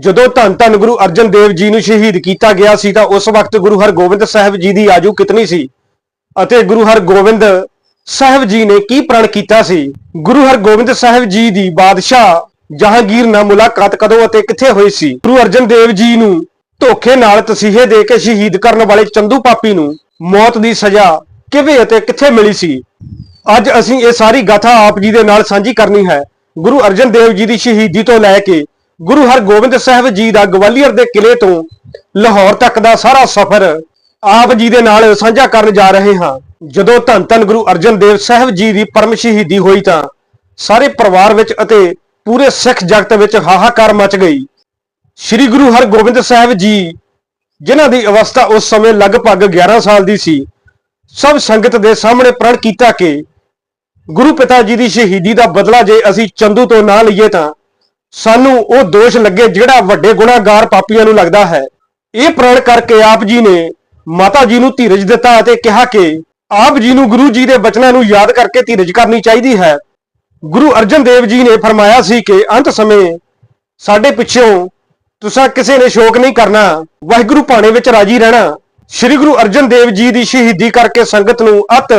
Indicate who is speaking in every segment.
Speaker 1: ਜਦੋਂ ਧੰਨ ਧੰਨ ਗੁਰੂ ਅਰਜਨ ਦੇਵ ਜੀ ਨੂੰ ਸ਼ਹੀਦ ਕੀਤਾ ਗਿਆ ਸੀ ਤਾਂ ਉਸ ਵਕਤ ਗੁਰੂ ਹਰਗੋਬਿੰਦ ਸਾਹਿਬ ਜੀ ਦੀ ਆਜੂ ਕਿਤਨੀ ਸੀ? ਅਤੇ ਗੁਰੂ ਹਰਗੋਬਿੰਦ ਸਾਹਿਬ ਜੀ ਨੇ ਕੀ ਪ੍ਰਣ ਕੀਤਾ ਸੀ? ਗੁਰੂ ਹਰਗੋਬਿੰਦ ਸਾਹਿਬ ਜੀ ਦੀ ਬਾਦਸ਼ਾਹ ਜਹਾਂਗੀਰ ਨਾਲ ਮੁਲਾਕਾਤ ਕਦੋਂ ਅਤੇ ਕਿੱਥੇ ਹੋਈ ਸੀ? ਗੁਰੂ ਅਰਜਨ ਦੇਵ ਜੀ ਨੂੰ ਧੋਖੇ ਨਾਲ ਤਸੀਹੇ ਦੇ ਕੇ ਸ਼ਹੀਦ ਕਰਨ ਵਾਲੇ ਚੰਦੂ ਪਾਪੀ ਨੂੰ ਮੌਤ ਦੀ ਸਜ਼ਾ ਕਿਵੇਂ ਅਤੇ ਕਿੱਥੇ ਮਿਲੀ ਸੀ? ਅੱਜ ਅਸੀਂ ਇਹ ਸਾਰੀ ਗਾਥਾ ਆਪ ਜੀ ਦੇ ਨਾਲ ਸਾਂਝੀ ਕਰਨੀ ਹੈ। ਗੁਰੂ ਅਰਜਨ ਦੇਵ ਜੀ ਦੀ ਸ਼ਹੀਦੀ ਤੋਂ ਲੈ ਕੇ ਗੁਰੂ ਹਰਗੋਬਿੰਦ ਸਾਹਿਬ ਜੀ ਦਾ ਗਵਾਲੀਅਰ ਦੇ ਕਿਲੇ ਤੋਂ ਲਾਹੌਰ ਤੱਕ ਦਾ ਸਾਰਾ ਸਫ਼ਰ ਆਪ ਜੀ ਦੇ ਨਾਲ ਸਾਂਝਾ ਕਰਨ ਜਾ ਰਹੇ ਹਾਂ। ਜਦੋਂ ਧੰਨ ਧੰਨ ਗੁਰੂ ਅਰਜਨ ਦੇਵ ਸਾਹਿਬ ਜੀ ਦੀ ਪਰਮ ਸ਼ਹੀਦੀ ਹੋਈ ਤਾਂ ਸਾਰੇ ਪਰਿਵਾਰ ਵਿੱਚ ਅਤੇ ਪੂਰੇ ਸਿੱਖ ਜਗਤ ਵਿੱਚ ਹਾਹਾਕਾਰ ਮਚ ਗਈ। ਸ੍ਰੀ ਗੁਰੂ ਹਰਗੋਬਿੰਦ ਸਾਹਿਬ ਜੀ, ਜਿਨ੍ਹਾਂ ਦੀ ਅਵਸਥਾ ਉਸ ਸਮੇਂ ਲਗਭਗ 11 ਸਾਲ ਦੀ ਸੀ, ਸਭ ਸੰਗਤ ਦੇ ਸਾਹਮਣੇ ਪ੍ਰਣ ਕੀਤਾ ਕਿ ਗੁਰੂ ਪਿਤਾ ਜੀ ਦੀ ਸ਼ਹੀਦੀ ਦਾ ਬਦਲਾ ਜੇ ਅਸੀਂ ਚੰਦੂ ਤੋਂ ਨਾ ਲਈਏ ਤਾਂ ਸਾਨੂੰ ਉਹ ਦੋਸ਼ ਲੱਗੇ ਜਿਹੜਾ ਵੱਡੇ ਗੁਨਾਹਗਾਰ ਪਾਪੀਆਂ ਨੂੰ ਲੱਗਦਾ ਹੈ। ਇਹ ਪ੍ਰਣ ਕਰਕੇ ਆਪ ਜੀ ਨੇ ਮਾਤਾ ਜੀ ਨੂੰ ਧੀਰਜ ਦਿੱਤਾ ਅਤੇ ਕਿਹਾ ਕਿ ਆਪ ਜੀ ਨੂੰ ਗੁਰੂ ਜੀ ਦੇ ਬਚਨਾਂ ਨੂੰ ਯਾਦ ਕਰਕੇ ਧੀਰਜ ਕਰਨੀ ਚਾਹੀਦੀ ਹੈ। ਗੁਰੂ ਅਰਜਨ ਦੇਵ ਜੀ ਨੇ ਫਰਮਾਇਆ ਸੀ ਕਿ ਅੰਤ ਸਮੇਂ ਸਾਡੇ ਪਿੱਛੋਂ ਤੁਸੀਂ ਕਿਸੇ ਨੇ ਸ਼ੋਕ ਨਹੀਂ ਕਰਨਾ, ਵਾਹਿਗੁਰੂ ਭਾਣੇ ਵਿੱਚ ਰਾਜੀ ਰਹਿਣਾ। ਸ੍ਰੀ ਗੁਰੂ ਅਰਜਨ ਦੇਵ ਜੀ ਦੀ ਸ਼ਹੀਦੀ ਕਰਕੇ ਸੰਗਤ ਨੂੰ ਅਤ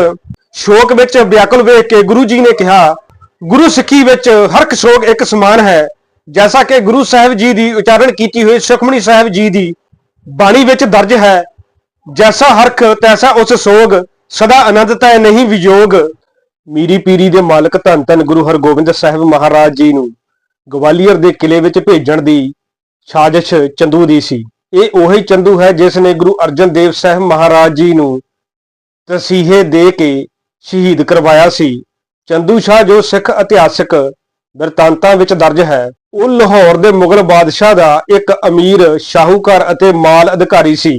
Speaker 1: ਸ਼ੋਕ ਵਿੱਚ ਵਿਆਕੁਲ ਵੇਖ ਕੇ ਗੁਰੂ ਜੀ ਨੇ ਕਿਹਾ, ਗੁਰੂ ਸਿੱਖੀ ਵਿੱਚ ਹਰ ਇੱਕ ਸ਼ੋਕ ਇੱਕ ਸਮਾਨ ਹੈ। ਜੈਸਾ ਕਿ ਗੁਰੂ ਸਾਹਿਬ ਜੀ ਦੀ ਉਚਾਰਨ ਕੀਤੀ ਹੋਈ ਸੁਖਮਨੀ ਸਾਹਿਬ ਜੀ ਦੀ ਬਾਣੀ ਵਿੱਚ ਦਰਜ ਹੈ ਜੈਸਾ ਹਰਖ ਤੈਸਾ ਉਸ ਸੋਗ ਸਦਾ ਆਨੰਦ ਤੈ ਨਹੀਂ ਵਿਜੋਗ ਮੀਰੀ ਪੀਰੀ ਦੇ ਮਾਲਕ ਧੰਨ ਧੰਨ ਗੁਰੂ ਹਰਗੋਬਿੰਦ ਸਾਹਿਬ ਮਹਾਰਾਜ ਜੀ ਨੂੰ ਗਵਾਲੀਅਰ ਦੇ ਕਿਲੇ ਵਿੱਚ ਭੇਜਣ ਦੀ ਸਾਜ਼ਿਸ਼ ਚੰਦੂ ਦੀ ਸੀ ਇਹ ਉਹੀ ਚੰਦੂ ਹੈ ਜਿਸ ਨੇ ਗੁਰੂ ਅਰਜਨ ਦੇਵ ਸਾਹਿਬ ਮਹਾਰਾਜ ਜੀ ਨੂੰ ਤਸੀਹੇ ਦੇ ਕੇ ਸ਼ਹੀਦ ਕਰਵਾਇਆ ਸੀ ਚੰਦੂ ਸ਼ਾਹ ਜੋ ਸਿੱਖ ਇਤਿਹਾਸਕ ਬਿਰਤਾਂਤਾਂ ਵਿੱਚ ਦਰਜ ਹੈ ਉਹ ਲਾਹੌਰ ਦੇ ਮੁਗਲ ਬਾਦਸ਼ਾਹ ਦਾ ਇੱਕ ਅਮੀਰ ਸ਼ਾਹੂਕਾਰ ਅਤੇ ਮਾਲ ਅਧਿਕਾਰੀ ਸੀ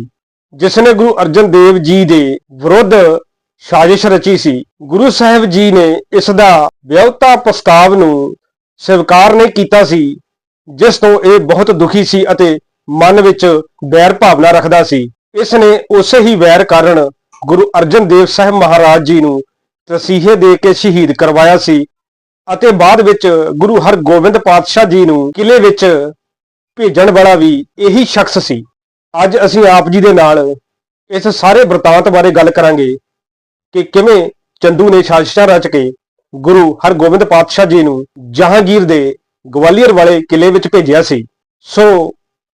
Speaker 1: ਜਿਸ ਨੇ ਗੁਰੂ ਅਰਜਨ ਦੇਵ ਜੀ ਦੇ ਵਿਰੁੱਧ ਸਾਜ਼ਿਸ਼ ਰਚੀ ਸੀ। ਗੁਰੂ ਸਾਹਿਬ ਜੀ ਨੇ ਇਸ ਦਾ ਵਿਆਹਤਾ ਪ੍ਰਸਤਾਵ ਨੂੰ ਸਵੀਕਾਰ ਨਹੀਂ ਕੀਤਾ ਸੀ, ਜਿਸ ਤੋਂ ਇਹ ਬਹੁਤ ਦੁਖੀ ਸੀ ਅਤੇ ਮਨ ਵਿੱਚ ਵੈਰ ਭਾਵਨਾ ਰੱਖਦਾ ਸੀ। ਇਸ ਨੇ ਉਸੇ ਹੀ ਵੈਰ ਕਾਰਨ ਗੁਰੂ ਅਰਜਨ ਦੇਵ ਸਾਹਿਬ ਮਹਾਰਾਜ ਜੀ ਨੂੰ ਤਸੀਹੇ ਦੇ ਕੇ ਸ਼ਹੀਦ ਕਰਵਾਇਆ ਸੀ। ਅਤੇ ਬਾਅਦ ਵਿੱਚ ਗੁਰੂ ਹਰਗੋਬਿੰਦ ਪਾਤਸ਼ਾਹ ਜੀ ਨੂੰ ਕਿਲੇ ਵਿੱਚ ਭੇਜਣ ਵਾਲਾ ਵੀ ਇਹੀ ਸ਼ਖਸ ਸੀ। ਅੱਜ ਅਸੀਂ ਆਪ ਜੀ ਦੇ ਨਾਲ ਇਸ ਸਾਰੇ ਵਰਤਾਂਤ ਬਾਰੇ ਗੱਲ ਕਰਾਂਗੇ ਕਿ ਕਿਵੇਂ ਚੰਦੂ ਨੇ ਸਾਜ਼ਿਸ਼ਾਂ ਰਚ ਕੇ ਗੁਰੂ ਹਰਗੋਬਿੰਦ ਪਾਤਸ਼ਾਹ ਜੀ ਨੂੰ ਜਹਾਂਗੀਰ ਦੇ ਗਵਾਲੀਅਰ ਵਾਲੇ ਕਿਲੇ ਵਿੱਚ ਭੇਜਿਆ ਸੀ। ਸੋ,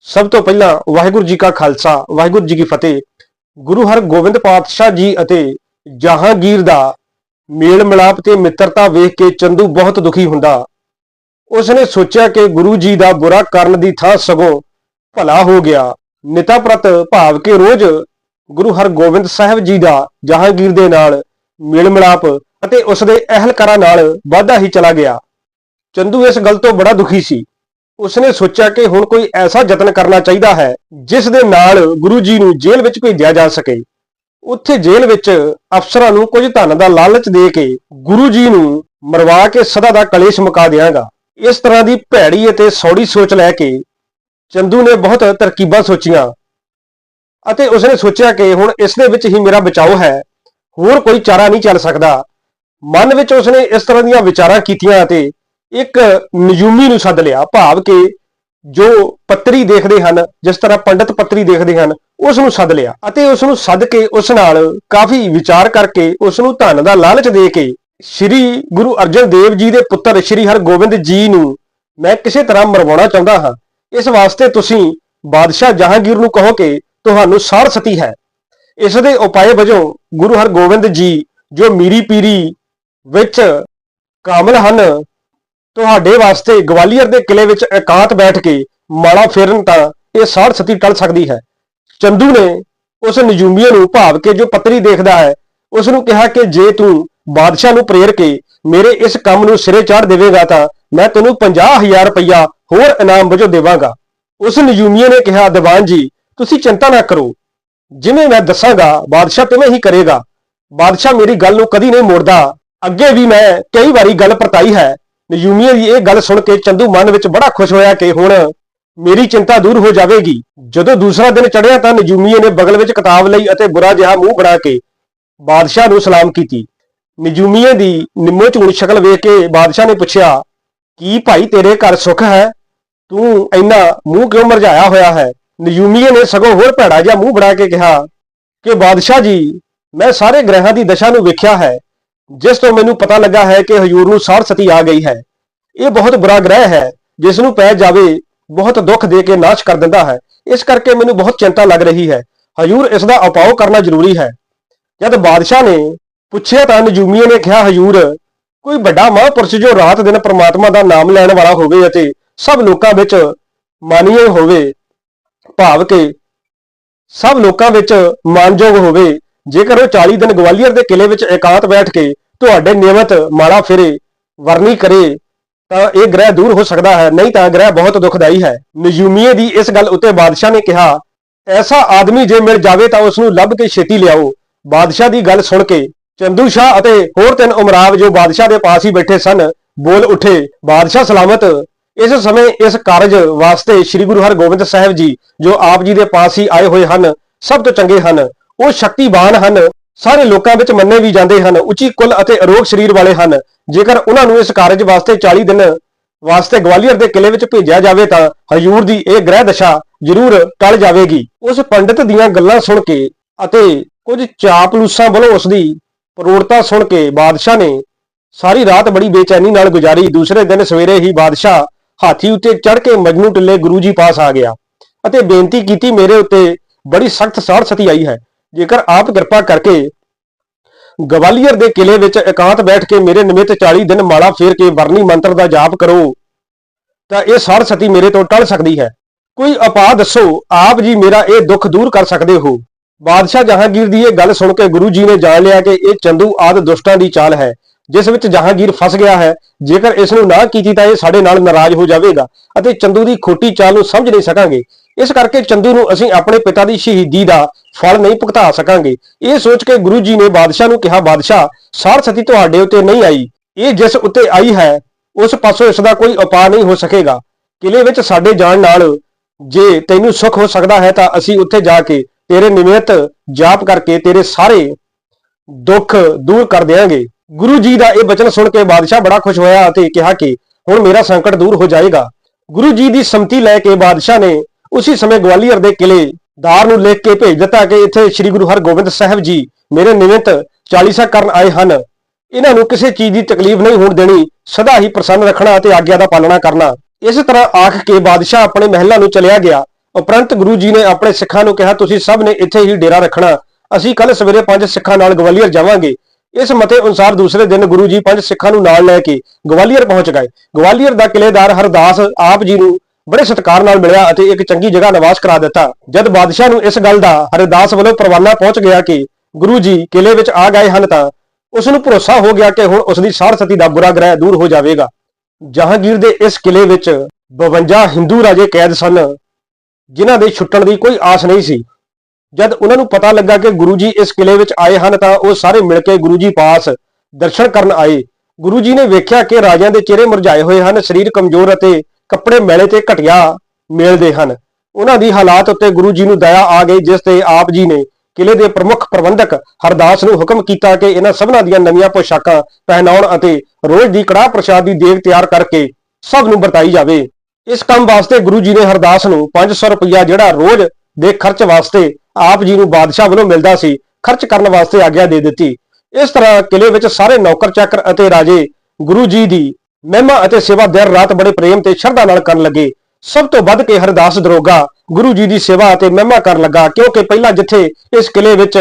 Speaker 1: ਸਭ ਤੋਂ ਪਹਿਲਾਂ ਵਾਹਿਗੁਰੂ ਜੀ ਕਾ ਖਾਲਸਾ, ਵਾਹਿਗੁਰੂ ਜੀ ਕੀ ਫਤਿਹ। ਗੁਰੂ ਹਰਗੋਬਿੰਦ ਪਾਤਸ਼ਾਹ ਜੀ ਅਤੇ ਜਹਾਂਗੀਰ ਦਾ ਮੇਲ ਮਿਲਾਪ ਤੇ ਮਿੱਤਰਤਾ ਵੇਖ ਕੇ ਚੰਦੂ ਬਹੁਤ ਦੁਖੀ ਹੁੰਦਾ। ਉਸਨੇ ਸੋਚਿਆ ਕਿ ਗੁਰੂ ਜੀ ਦਾ ਬੁਰਾ ਕਰਨ ਦੀ ਥਾਂ ਸਗੋਂ ਭਲਾ ਹੋ ਗਿਆ। ਨਿਤਾ ਪ੍ਰਤ ਭਾਵ ਕੇ ਰੋਜ਼ ਗੁਰੂ ਹਰਗੋਬਿੰਦ ਸਾਹਿਬ ਜੀ ਦਾ ਜਹਾਂਗੀਰ ਦੇ ਨਾਲ ਮੇਲ ਮਿਲਾਪ ਅਤੇ ਉਸ ਦੇ ਅਹਿਲਕਾਰਾਂ ਨਾਲ ਵਾਧਾ ਹੀ ਚਲਾ ਗਿਆ। ਚੰਦੂ ਇਸ ਗੱਲ ਤੋਂ ਬੜਾ ਦੁਖੀ ਸੀ। ਉਸਨੇ ਸੋਚਿਆ ਕਿ ਹੁਣ ਕੋਈ ਐਸਾ ਯਤਨ ਕਰਨਾ ਚਾਹੀਦਾ ਹੈ ਜਿਸ ਦੇ ਨਾਲ ਗੁਰੂ ਜੀ ਨੂੰ ਜੇਲ੍ਹ ਵਿੱਚ ਭੇਜਿਆ ਜਾ ਸਕੇ। ਉੱਥੇ ਜੇਲ੍ਹ ਵਿੱਚ ਅਫਸਰਾਂ ਨੂੰ ਕੁਝ ਧਨ ਦਾ ਲਾਲਚ ਦੇ ਕੇ ਗੁਰੂ ਜੀ ਨੂੰ ਮਰਵਾ ਕੇ ਸਦਾ ਦਾ ਕਲੇਸ਼ ਮੁਕਾ ਦਿਆਂਗਾ। ਇਸ ਤਰ੍ਹਾਂ ਦੀ ਭੈੜੀ ਅਤੇ ਸੌੜੀ ਸੋਚ ਲੈ ਕੇ ਚੰਦੂ ਨੇ ਬਹੁਤ ਤਰਕੀਬਾਂ ਸੋਚੀਆਂ ਅਤੇ ਉਸਨੇ ਸੋਚਿਆ ਕਿ ਹੁਣ ਇਸ ਦੇ ਵਿੱਚ ਹੀ ਮੇਰਾ ਬਚਾਓ ਹੈ, ਹੋਰ ਕੋਈ ਚਾਰਾ ਨਹੀਂ ਚੱਲ ਸਕਦਾ। ਮਨ ਵਿੱਚ ਉਸਨੇ ਇਸ ਤਰ੍ਹਾਂ ਦੀਆਂ ਵਿਚਾਰਾਂ ਕੀਤੀਆਂ ਅਤੇ ਇੱਕ ਨਜੂਮੀ ਨੂੰ ਸੱਦ ਲਿਆ, ਭਾਵ ਕਿ ਜੋ ਪੱਤਰੀ ਦੇਖਦੇ ਹਨ, ਜਿਸ ਤਰ੍ਹਾਂ ਪੰਡਤ ਪੱਤਰੀ ਦੇਖਦੇ ਹਨ ਉਸ ਨੂੰ ਸੱਦ ਲਿਆ ਅਤੇ ਉਸ ਨੂੰ ਸੱਦ ਕੇ ਉਸ ਨਾਲ ਕਾਫੀ ਵਿਚਾਰ ਕਰਕੇ ਉਸ ਨੂੰ ਧਨ ਦਾ ਲਾਲਚ ਦੇ ਕੇ ਸ੍ਰੀ ਗੁਰੂ ਅਰਜਨ ਦੇਵ ਜੀ ਦੇ ਪੁੱਤਰ ਸ੍ਰੀ ਹਰਗੋਬਿੰਦ ਜੀ ਨੂੰ ਮੈਂ ਕਿਸੇ ਤਰ੍ਹਾਂ ਮਰਵਾਉਣਾ ਚਾਹੁੰਦਾ ਹਾਂ। ਇਸ ਵਾਸਤੇ ਤੁਸੀਂ ਬਾਦਸ਼ਾਹ ਜਹਾਂਗੀਰ ਨੂੰ ਕਹੋ ਕਿ ਤੁਹਾਨੂੰ ਸਾਰ ਸਤੀ ਹੈ। ਇਸ ਦੇ ਉਪਾਏ ਵਜੋਂ ਗੁਰੂ ਹਰਗੋਬਿੰਦ ਜੀ, ਜੋ ਮੀਰੀ ਪੀਰੀ ਵਿੱਚ ਕਾਮਲ ਹਨ, ਤੁਹਾਡੇ ਵਾਸਤੇ ਗਵਾਲੀਅਰ ਦੇ ਕਿਲੇ ਵਿੱਚ ਇਕਾਂਤ ਬੈਠ ਕੇ ਮਾਲਾ ਫੇਰਨ ਤਾਂ ਇਹ ਸਾੜ ਸਤੀ ਟਲ ਸਕਦੀ ਹੈ। ਚੰਦੂ ਨੇ ਉਸ ਨਜੂਮੀਏ ਨੂੰ ਭਾਵ ਕੇ ਜੋ ਪੱਤਰੀ ਦੇਖਦਾ ਹੈ ਉਸ ਨੂੰ ਕਿਹਾ ਕਿ ਜੇ ਤੂੰ ਬਾਦਸ਼ਾਹ ਨੂੰ ਪ੍ਰੇਰ ਕੇ ਮੇਰੇ ਇਸ ਕੰਮ ਨੂੰ ਸਿਰੇ ਚਾੜ ਦੇਵੇਗਾ ਤਾਂ ਮੈਂ ਤੈਨੂੰ 50000 ਰੁਪਇਆ ਹੋਰ ਇਨਾਮ ਵਜੋਂ ਦੇਵਾਂਗਾ। ਉਸ ਨਜੂਮੀਏ ਨੇ ਕਿਹਾ, ਦੀਵਾਨ ਜੀ, ਤੁਸੀਂ ਚਿੰਤਾ ਨਾ ਕਰੋ। ਜਿਵੇਂ ਮੈਂ ਦੱਸਾਂਗਾ, ਬਾਦਸ਼ਾਹ ਤਿਵੇਂ ਹੀ ਕਰੇਗਾ। ਬਾਦਸ਼ਾਹ ਮੇਰੀ ਗੱਲ ਨੂੰ ਕਦੀ ਨਹੀਂ ਮੋੜਦਾ। ਅੱਗੇ ਵੀ ਮੈਂ ਕਈ ਵਾਰੀ ਗੱਲ ਪਰਤਾਈ ਹੈ। ਨਜੂਮੀਏ ਦੀ ਇਹ ਗੱਲ ਸੁਣ ਕੇ ਚੰਦੂ ਮਨ ਵਿੱਚ ਬੜਾ ਖੁਸ਼ ਹੋਇਆ ਕਿ ਹੁਣ ਮੇਰੀ ਚਿੰਤਾ ਦੂਰ ਹੋ ਜਾਵੇਗੀ। ਜਦੋਂ ਦੂਸਰਾ ਦਿਨ ਚੜ੍ਹਿਆ ਤਾਂ ਨਜੂਮੀਏ ਨੇ ਬਗਲ ਵਿੱਚ ਕਿਤਾਬ ਲਈ ਅਤੇ ਬੁਰਾ ਜਿਹਾ ਮੂੰਹ ਬਣਾ ਕੇ ਬਾਦਸ਼ਾਹ ਨੂੰ ਸਲਾਮ ਕੀਤੀ। ਨਜੂਮੀਏ ਦੀ ਨਿੰਮੋ ਝੂਣ ਸ਼ਕਲ ਵੇਖ ਕੇ ਬਾਦਸ਼ਾਹ ਨੇ ਪੁੱਛਿਆ, ਕੀ ਭਾਈ ਤੇਰੇ ਘਰ ਸੁੱਖ ਹੈ? ਤੂੰ ਇੰਨਾ ਮੂੰਹ ਕਿਉਂ ਮਰਝਾਇਆ ਹੋਇਆ ਹੈ? ਨਜੂਮੀਏ ਨੇ ਸਗੋਂ ਹੋਰ ਭੈੜਾ ਜਿਹਾ ਮੂੰਹ ਬਣਾ ਕੇ ਕਿਹਾ ਕਿ, ਬਾਦਸ਼ਾਹ ਜੀ, ਮੈਂ ਸਾਰੇ ਗ੍ਰਹਿਾਂ ਦੀ ਦਸ਼ਾ ਨੂੰ ਵੇਖਿਆ ਹੈ, ਜਿਸ ਤੋਂ ਮੈਨੂੰ ਪਤਾ ਲੱਗਾ ਹੈ ਕਿ ਹਜੂਰ ਨੂੰ ਸਾਰ ਸਤੀ ਆ ਗਈ ਹੈ। ਇਹ ਬਹੁਤ ਬੁਰਾ ਗ੍ਰਹਿ ਹੈ, ਜਿਸ ਨੂੰ ਪੈ ਜਾਵੇ ਬਹੁਤ ਦੁੱਖ ਦੇ ਕੇ ਨਾਸ਼ ਕਰ ਦਿੰਦਾ ਹੈ। ਇਸ ਕਰਕੇ ਮੈਨੂੰ ਬਹੁਤ ਚਿੰਤਾ ਲੱਗ ਰਹੀ ਹੈ। ਹਜੂਰ ਇਸ ਦਾ ਉਪਾਅ ਕਰਨਾ ਜ਼ਰੂਰੀ ਹੈ। ਜਦ ਬਾਦਸ਼ਾਹ ਨੇ ਪੁੱਛਿਆ ਤਾਂ ਨਜੂਮੀਏ ਨੇ ਕਿਹਾ ਹਜੂਰ ਕੋਈ ਵੱਡਾ ਮਹਾਂਪੁਰਸ਼ ਜੋ ਰਾਤ ਦਿਨ ਪ੍ਰਮਾਤਮਾ ਦਾ ਨਾਮ ਲੈਣ ਵਾਲਾ ਹੋਵੇ ਅਤੇ ਸਭ ਲੋਕਾਂ ਵਿੱਚ ਮਾਨੀਏ ਹੋਵੇ, ਭਾਵ ਕਿ ਸਭ ਲੋਕਾਂ ਵਿੱਚ ਮਾਨਯੋਗ ਹੋਵੇ, ਜੇਕਰ ਉਹ 40 ਦਿਨ ਗਵਾਲੀਅਰ ਦੇ ਕਿਲੇ ਵਿੱਚ ਇਕਾਂਤ ਬੈਠ ਕੇ ਤੁਹਾਡੇ ਨਿਯਮਤ ਮਾਲਾ ਫਿਰੇ ਵਰਨੀ ਕਰੇ ਤਾਂ ਇਹ ਗ੍ਰਹਿ ਦੂਰ ਹੋ ਸਕਦਾ ਹੈ, ਨਹੀਂ ਤਾਂ ਗ੍ਰਹਿ ਬਹੁਤ ਦੁਖਦਾਈ ਹੈ। ਨਜੂਮੀਏ ਦੀ ਇਸ ਗੱਲ ਉੱਤੇ ਬਾਦਸ਼ਾਹ ਨੇ ਕਿਹਾ, ਐਸਾ ਆਦਮੀ ਜੇ ਮਿਲ ਜਾਵੇ ਤਾਂ ਉਸ ਨੂੰ ਲੱਭ ਕੇ ਛੇਤੀ ਲਿਆਓ। ਬਾਦਸ਼ਾਹ ਦੀ ਗੱਲ ਸੁਣ ਕੇ ਚੰਦੂ ਸ਼ਾਹ ਅਤੇ ਹੋਰ ਤਿੰਨ ਉਮਰਾਵ ਜੋ ਬਾਦਸ਼ਾਹ ਦੇ ਪਾਸ ਹੀ ਬੈਠੇ ਸਨ, ਬੋਲ ਉੱਠੇ, ਬਾਦਸ਼ਾਹ ਸਲਾਮਤ। ਇਸ ਸਮੇਂ ਇਸ ਕਾਰਜ ਵਾਸਤੇ ਸ੍ਰੀ ਗੁਰੂ ਹਰਗੋਬਿੰਦ ਸਾਹਿਬ ਜੀ ਜੋ ਆਪ ਜੀ ਦੇ ਪਾਸ ਹੀ ਆਏ ਹੋਏ ਹਨ, ਸਭ ਤੋਂ ਚੰਗੇ ਹਨ। ਉਹ ਸ਼ਕਤੀਵਾਨ ਹਨ। ਸਾਰੇ ਲੋਕਾਂ ਵਿੱਚ ਮੰਨੇ ਵੀ ਜਾਂਦੇ ਹਨ, ਉੱਚੀ ਕੁੱਲ ਅਤੇ ਅਰੋਗ ਸਰੀਰ ਵਾਲੇ ਹਨ। ਜੇਕਰ ਉਹਨਾਂ ਨੂੰ ਇਸ ਕਾਰਜ ਵਾਸਤੇ 40 ਦਿਨ ਵਾਸਤੇ ਗਵਾਲੀਅਰ ਦੇ ਕਿਲੇ ਵਿੱਚ ਭੇਜਿਆ ਜਾਵੇ ਤਾਂ ਹਜੂਰ ਦੀ ਇਹ ਗ੍ਰਹਿ ਦਸ਼ਾ ਜ਼ਰੂਰ ਟਲ ਜਾਵੇਗੀ। ਉਸ ਪੰਡਿਤ ਦੀਆਂ ਗੱਲਾਂ ਸੁਣ ਕੇ ਅਤੇ ਕੁਝ ਚਾਪਲੂਸਾਂ ਵੱਲੋਂ ਉਸ ਦੀ ਪ੍ਰੋੜਤਾ ਸੁਣ ਕੇ ਬਾਦਸ਼ਾਹ ਨੇ ਸਾਰੀ ਰਾਤ ਬੜੀ ਬੇਚੈਨੀ ਨਾਲ ਗੁਜ਼ਾਰੀ। ਦੂਸਰੇ ਦਿਨ ਸਵੇਰੇ ਹੀ ਬਾਦਸ਼ਾਹ ਹਾਥੀ ਉੱਤੇ ਚੜ ਕੇ ਮਜਨੂ ਟਿੱਲੇ ਗੁਰੂ ਜੀ ਪਾਸ ਆ ਗਿਆ ਅਤੇ ਬੇਨਤੀ ਕੀਤੀ, ਮੇਰੇ ਉੱਤੇ ਬੜੀ ਸਖਤ ਸਾੜ ਸਤੀ ਆਈ ਹੈ। ਜੇਕਰ ਆਪ ਕਿਰਪਾ ਕਰਕੇ ਗਵਾਲੀਅਰ ਦੇ ਕਿਲੇ ਵਿੱਚ ਇਕਾਂਤ ਬੈਠ ਕੇ ਮੇਰੇ ਨਿਮਿਤ 40 ਦਿਨ ਮਾਲਾ ਫੇਰ ਕੇ ਵਰਨੀ ਮੰਤਰ ਦਾ ਜਾਪ ਕਰੋ, ਤਾਂ ਇਹ ਸਾੜ ਸਤੀ ਮੇਰੇ ਤੋਂ ਟਲ ਸਕਦੀ ਹੈ। ਕੋਈ ਉਪਾਅ ਦੱਸੋ, ਆਪ ਜੀ ਮੇਰਾ ਇਹ ਦੁੱਖ ਦੂਰ ਕਰ ਸਕਦੇ ਹੋ? ਬਾਦਸ਼ਾਹ ਜਹਾਂਗੀਰ ਦੀ ਇਹ ਗੱਲ ਸੁਣ ਕੇ ਗੁਰੂ ਜੀ ਨੇ ਜਾਣ ਲਿਆ ਕਿ ਇਹ ਚੰਦੂ ਆਦ ਦੁਸ਼ਟਾਂ ਦੀ ਚਾਲ ਹੈ, ਜਿਸ ਵਿੱਚ ਜਹਾਂਗੀਰ ਫਸ ਗਿਆ ਹੈ। ਜੇਕਰ ਇਸ ਨੂੰ ਨਾ ਕੀਤੀ ਤਾਂ ਇਹ ਸਾਡੇ ਨਾਲ ਨਾਰਾਜ਼ ਹੋ ਜਾਵੇਗਾ, ਅਤੇ ਚੰਦੂ ਦੀ ਖੋਟੀ ਚਾਲ ਨੂੰ ਸਮਝ ਨਹੀਂ ਸਕਾਂਗੇ। ਇਸ ਕਰਕੇ ਚੰਦੂ ਨੂੰ ਅਸੀਂ ਆਪਣੇ ਪਿਤਾ ਦੀ ਸ਼ਹੀਦੀ ਦਾ ਫਲ ਨਹੀਂ ਭੁਗਤਾ ਸਕਾਂਗੇ। ਇਹ ਸੋਚ ਕੇ ਗੁਰੂ ਜੀ ਨੇ ਬਾਦਸ਼ਾਹ ਨੂੰ ਕਿਹਾ, ਬਾਦਸ਼ਾਹ, ਸਾਰ ਸਤੀ ਤੁਹਾਡੇ ਉੱਤੇ ਨਹੀਂ ਆਈ। ਇਹ ਜਿਸ ਉੱਤੇ ਆਈ ਹੈ, ਉਸ ਪਾਸੋਂ ਇਸ ਦਾ ਕੋਈ ਉਪਾਅ ਨਹੀਂ ਹੋ ਸਕੇਗਾ। ਕਿਲੇ ਵਿੱਚ ਸਾਡੇ ਜਾਣ ਨਾਲ ਜੇ ਤੈਨੂੰ ਸੁੱਖ ਹੋ ਸਕਦਾ ਹੈ ਤਾਂ ਅਸੀਂ ਉੱਥੇ ਜਾ ਕੇ ਤੇਰੇ ਨਿਮਿਤ ਜਾਪ ਕਰਕੇ ਤੇਰੇ ਸਾਰੇ ਦੁੱਖ ਦੂਰ ਕਰ ਦੇਵਾਂਗੇ ਗੁਰੂ ਜੀ ਦਾ ਇਹ ਬਚਨ ਸੁਣ ਕੇ ਬਾਦਸ਼ਾਹ ਬੜਾ ਖੁਸ਼ ਹੋਇਆ ਅਤੇ ਕਿਹਾ ਕਿ ਹੁਣ ਮੇਰਾ ਸੰਕਟ ਦੂਰ ਹੋ ਜਾਏਗਾ। ਗੁਰੂ ਜੀ ਦੀ ਸੰਮਤੀ ਲੈ ਕੇ ਬਾਦਸ਼ਾਹ ਨੇ ਉਸੇ ਸਮੇਂ ਗਵਾਲੀਅਰ ਦੇ ਕਿਲੇ ਦਾਰ ਨੂੰ ਲਿਖ ਕੇ ਭੇਜ ਦਿੱਤਾ ਕਿ ਇੱਥੇ ਸ੍ਰੀ ਗੁਰੂ ਹਰਗੋਬਿੰਦ ਸਾਹਿਬ ਜੀ ਮੇਰੇ ਨਿਮਿਤ ਚਾਲੀਸਾ ਕਰਨ ਆਏ ਹਨ ਇਹਨਾਂ ਨੂੰ ਕਿਸੇ ਚੀਜ਼ ਦੀ ਤਕਲੀਫ ਨਹੀਂ ਹੋਣ ਦੇਣੀ ਸਦਾ ਹੀ ਪ੍ਰਸੰਨ ਰੱਖਣਾ ਅਤੇ ਆਗਿਆ ਦਾ ਪਾਲਣਾ ਕਰਨਾ ਇਸ ਤਰ੍ਹਾਂ ਆਖ ਕੇ ਬਾਦਸ਼ਾਹ ਆਪਣੇ ਮਹਿਲਾਂ ਨੂੰ ਚਲਿਆ ਗਿਆ ਉਪਰੰਤ ਗੁਰੂ ਜੀ ਨੇ ਆਪਣੇ ਸਿੱਖਾਂ ਨੂੰ ਕਿਹਾ ਤੁਸੀਂ ਸਭ ਨੇ ਇੱਥੇ ਹੀ ਡੇਰਾ ਰੱਖਣਾ ਅਸੀਂ ਕੱਲ ਸਵੇਰੇ ਪੰਜ ਸਿੱਖਾਂ ਨਾਲ ਗਵਾਲੀਅਰ ਜਾਵਾਂਗੇ ਇਸ ਮਤੇ ਅਨੁਸਾਰ ਦੂਸਰੇ ਦਿਨ ਗੁਰੂ ਜੀ ਪੰਜ ਸਿੱਖਾਂ ਨੂੰ ਨਾਲ ਲੈ ਕੇ ਗਵਾਲੀਅਰ ਪਹੁੰਚ ਗਏ ਗਵਾਲੀਅਰ ਦਾ ਕਿਲੇਦਾਰ ਹਰਦਾਸ ਆਪ ਜੀ ਨੂੰ ਬੜੇ ਸਤਿਕਾਰ ਨਾਲ ਮਿਲਿਆ ਅਤੇ ਇੱਕ ਚੰਗੀ ਜਗ੍ਹਾ ਨਿਵਾਸ ਕਰਾ ਦਿੱਤਾ। ਜਦ ਬਾਦਸ਼ਾਹ ਨੂੰ ਇਸ ਗੱਲ ਦਾ ਹਰਦਾਸ ਵੱਲੋਂ ਪਰਵਾਨਾ ਪਹੁੰਚ ਗਿਆ ਕਿ ਗੁਰੂ ਜੀ ਕਿਲੇ ਵਿੱਚ ਆ ਗਏ ਹਨ ਤਾਂ ਉਸ ਨੂੰ ਭਰੋਸਾ ਹੋ ਗਿਆ ਕਿ ਹੁਣ ਉਸ ਦੀ ਸਾੜ ਸਤੀ ਦਾ ਬੁਰਾ ਗ੍ਰਹਿ ਦੂਰ ਹੋ ਜਾਵੇਗਾ। ਜਹਾਂਗੀਰ ਦੇ ਇਸ ਕਿਲੇ ਵਿੱਚ 52 ਹਿੰਦੂ ਰਾਜੇ ਕੈਦ ਸਨ, ਜਿਨ੍ਹਾਂ ਦੇ ਛੁੱਟਣ ਦੀ ਕੋਈ ਆਸ ਨਹੀਂ ਸੀ। ਜਦ ਉਹਨਾਂ ਨੂੰ ਪਤਾ ਲੱਗਾ ਕਿ ਗੁਰੂ ਜੀ ਇਸ ਕਿਲੇ ਵਿੱਚ ਆਏ ਹਨ ਤਾਂ ਉਹ ਸਾਰੇ ਮਿਲ ਕੇ ਗੁਰੂ ਜੀ ਪਾਸ ਦਰਸ਼ਨ ਕਰਨ ਆਏ। ਗੁਰੂ ਜੀ ਨੇ ਵੇਖਿਆ ਕਿ ਰਾਜਿਆਂ ਦੇ ਚਿਹਰੇ ਮੁਰਝਾਏ ਹੋਏ ਹਨ, ਸਰੀਰ ਕਮਜ਼ੋਰ ਅਤੇ ਕੱਪੜੇ ਮੈਲੇ ਤੇ ਘਟਿਆ ਮਿਲਦੇ ਹਨ। ਉਹਨਾਂ ਦੀ ਹਾਲਾਤ ਉੱਤੇ ਗੁਰੂ ਜੀ ਨੂੰ ਦਇਆ ਆ ਗਈ, ਜਿਸ ਤੇ ਆਪ ਜੀ ਨੇ ਕਿਲੇ ਦੇ ਪ੍ਰਮੁੱਖ ਪ੍ਰਬੰਧਕ ਹਰਦਾਸ ਨੂੰ ਹੁਕਮ ਕੀਤਾ ਕਿ ਇਹਨਾਂ ਸਭਨਾਂ ਦੀਆਂ ਨਵੀਆਂ ਪੋਸ਼ਾਕਾਂ ਪਹਿਨਾਉਣ ਅਤੇ ਰੋਜ਼ ਦੀ ਕੜਾਹ ਪ੍ਰਸ਼ਾਦ ਦੀ ਦੇਗ ਤਿਆਰ ਕਰਕੇ ਸਭ ਨੂੰ ਵਰਤਾਈ ਜਾਵੇ। ਇਸ ਕੰਮ ਵਾਸਤੇ ਗੁਰੂ ਜੀ ਨੇ ਹਰਦਾਸ ਨੂੰ 500 ਰੁਪਇਆ ਜਿਹੜਾ ਰੋਜ਼ ਦੇ ਖਰਚ ਵਾਸਤੇ ਆਪ ਜੀ ਨੂੰ ਬਾਦਸ਼ਾਹ ਵੱਲੋਂ ਮਿਲਦਾ ਸੀ, ਖਰਚ ਕਰਨ ਵਾਸਤੇ ਆਗਿਆ ਦੇ ਦਿੱਤੀ। ਇਸ ਤਰ੍ਹਾਂ ਕਿਲੇ ਵਿੱਚ ਸਾਰੇ ਨੌਕਰ ਚਾਕਰ ਅਤੇ ਰਾਜੇ ਗੁਰੂ ਜੀ ਦੀ ਮਹਿਮਾ ਅਤੇ ਸੇਵਾ ਦਿਨ ਰਾਤ ਬੜੇ ਪ੍ਰੇਮ ਤੇ ਸ਼ਰਧਾ ਨਾਲ ਕਰਨ ਲੱਗੇ। ਸਭ ਤੋਂ ਵੱਧ ਕੇ ਹਰਦਾਸ ਦਰੋਗਾ, ਗੁਰੂ ਜੀ ਦੀ ਸੇਵਾ ਅਤੇ ਮਹਿਮਾ ਕਰਨ ਲੱਗਾ, ਕਿਉਂਕਿ ਪਹਿਲਾਂ ਜਿੱਥੇ ਇਸ ਕਿਲੇ ਵਿੱਚ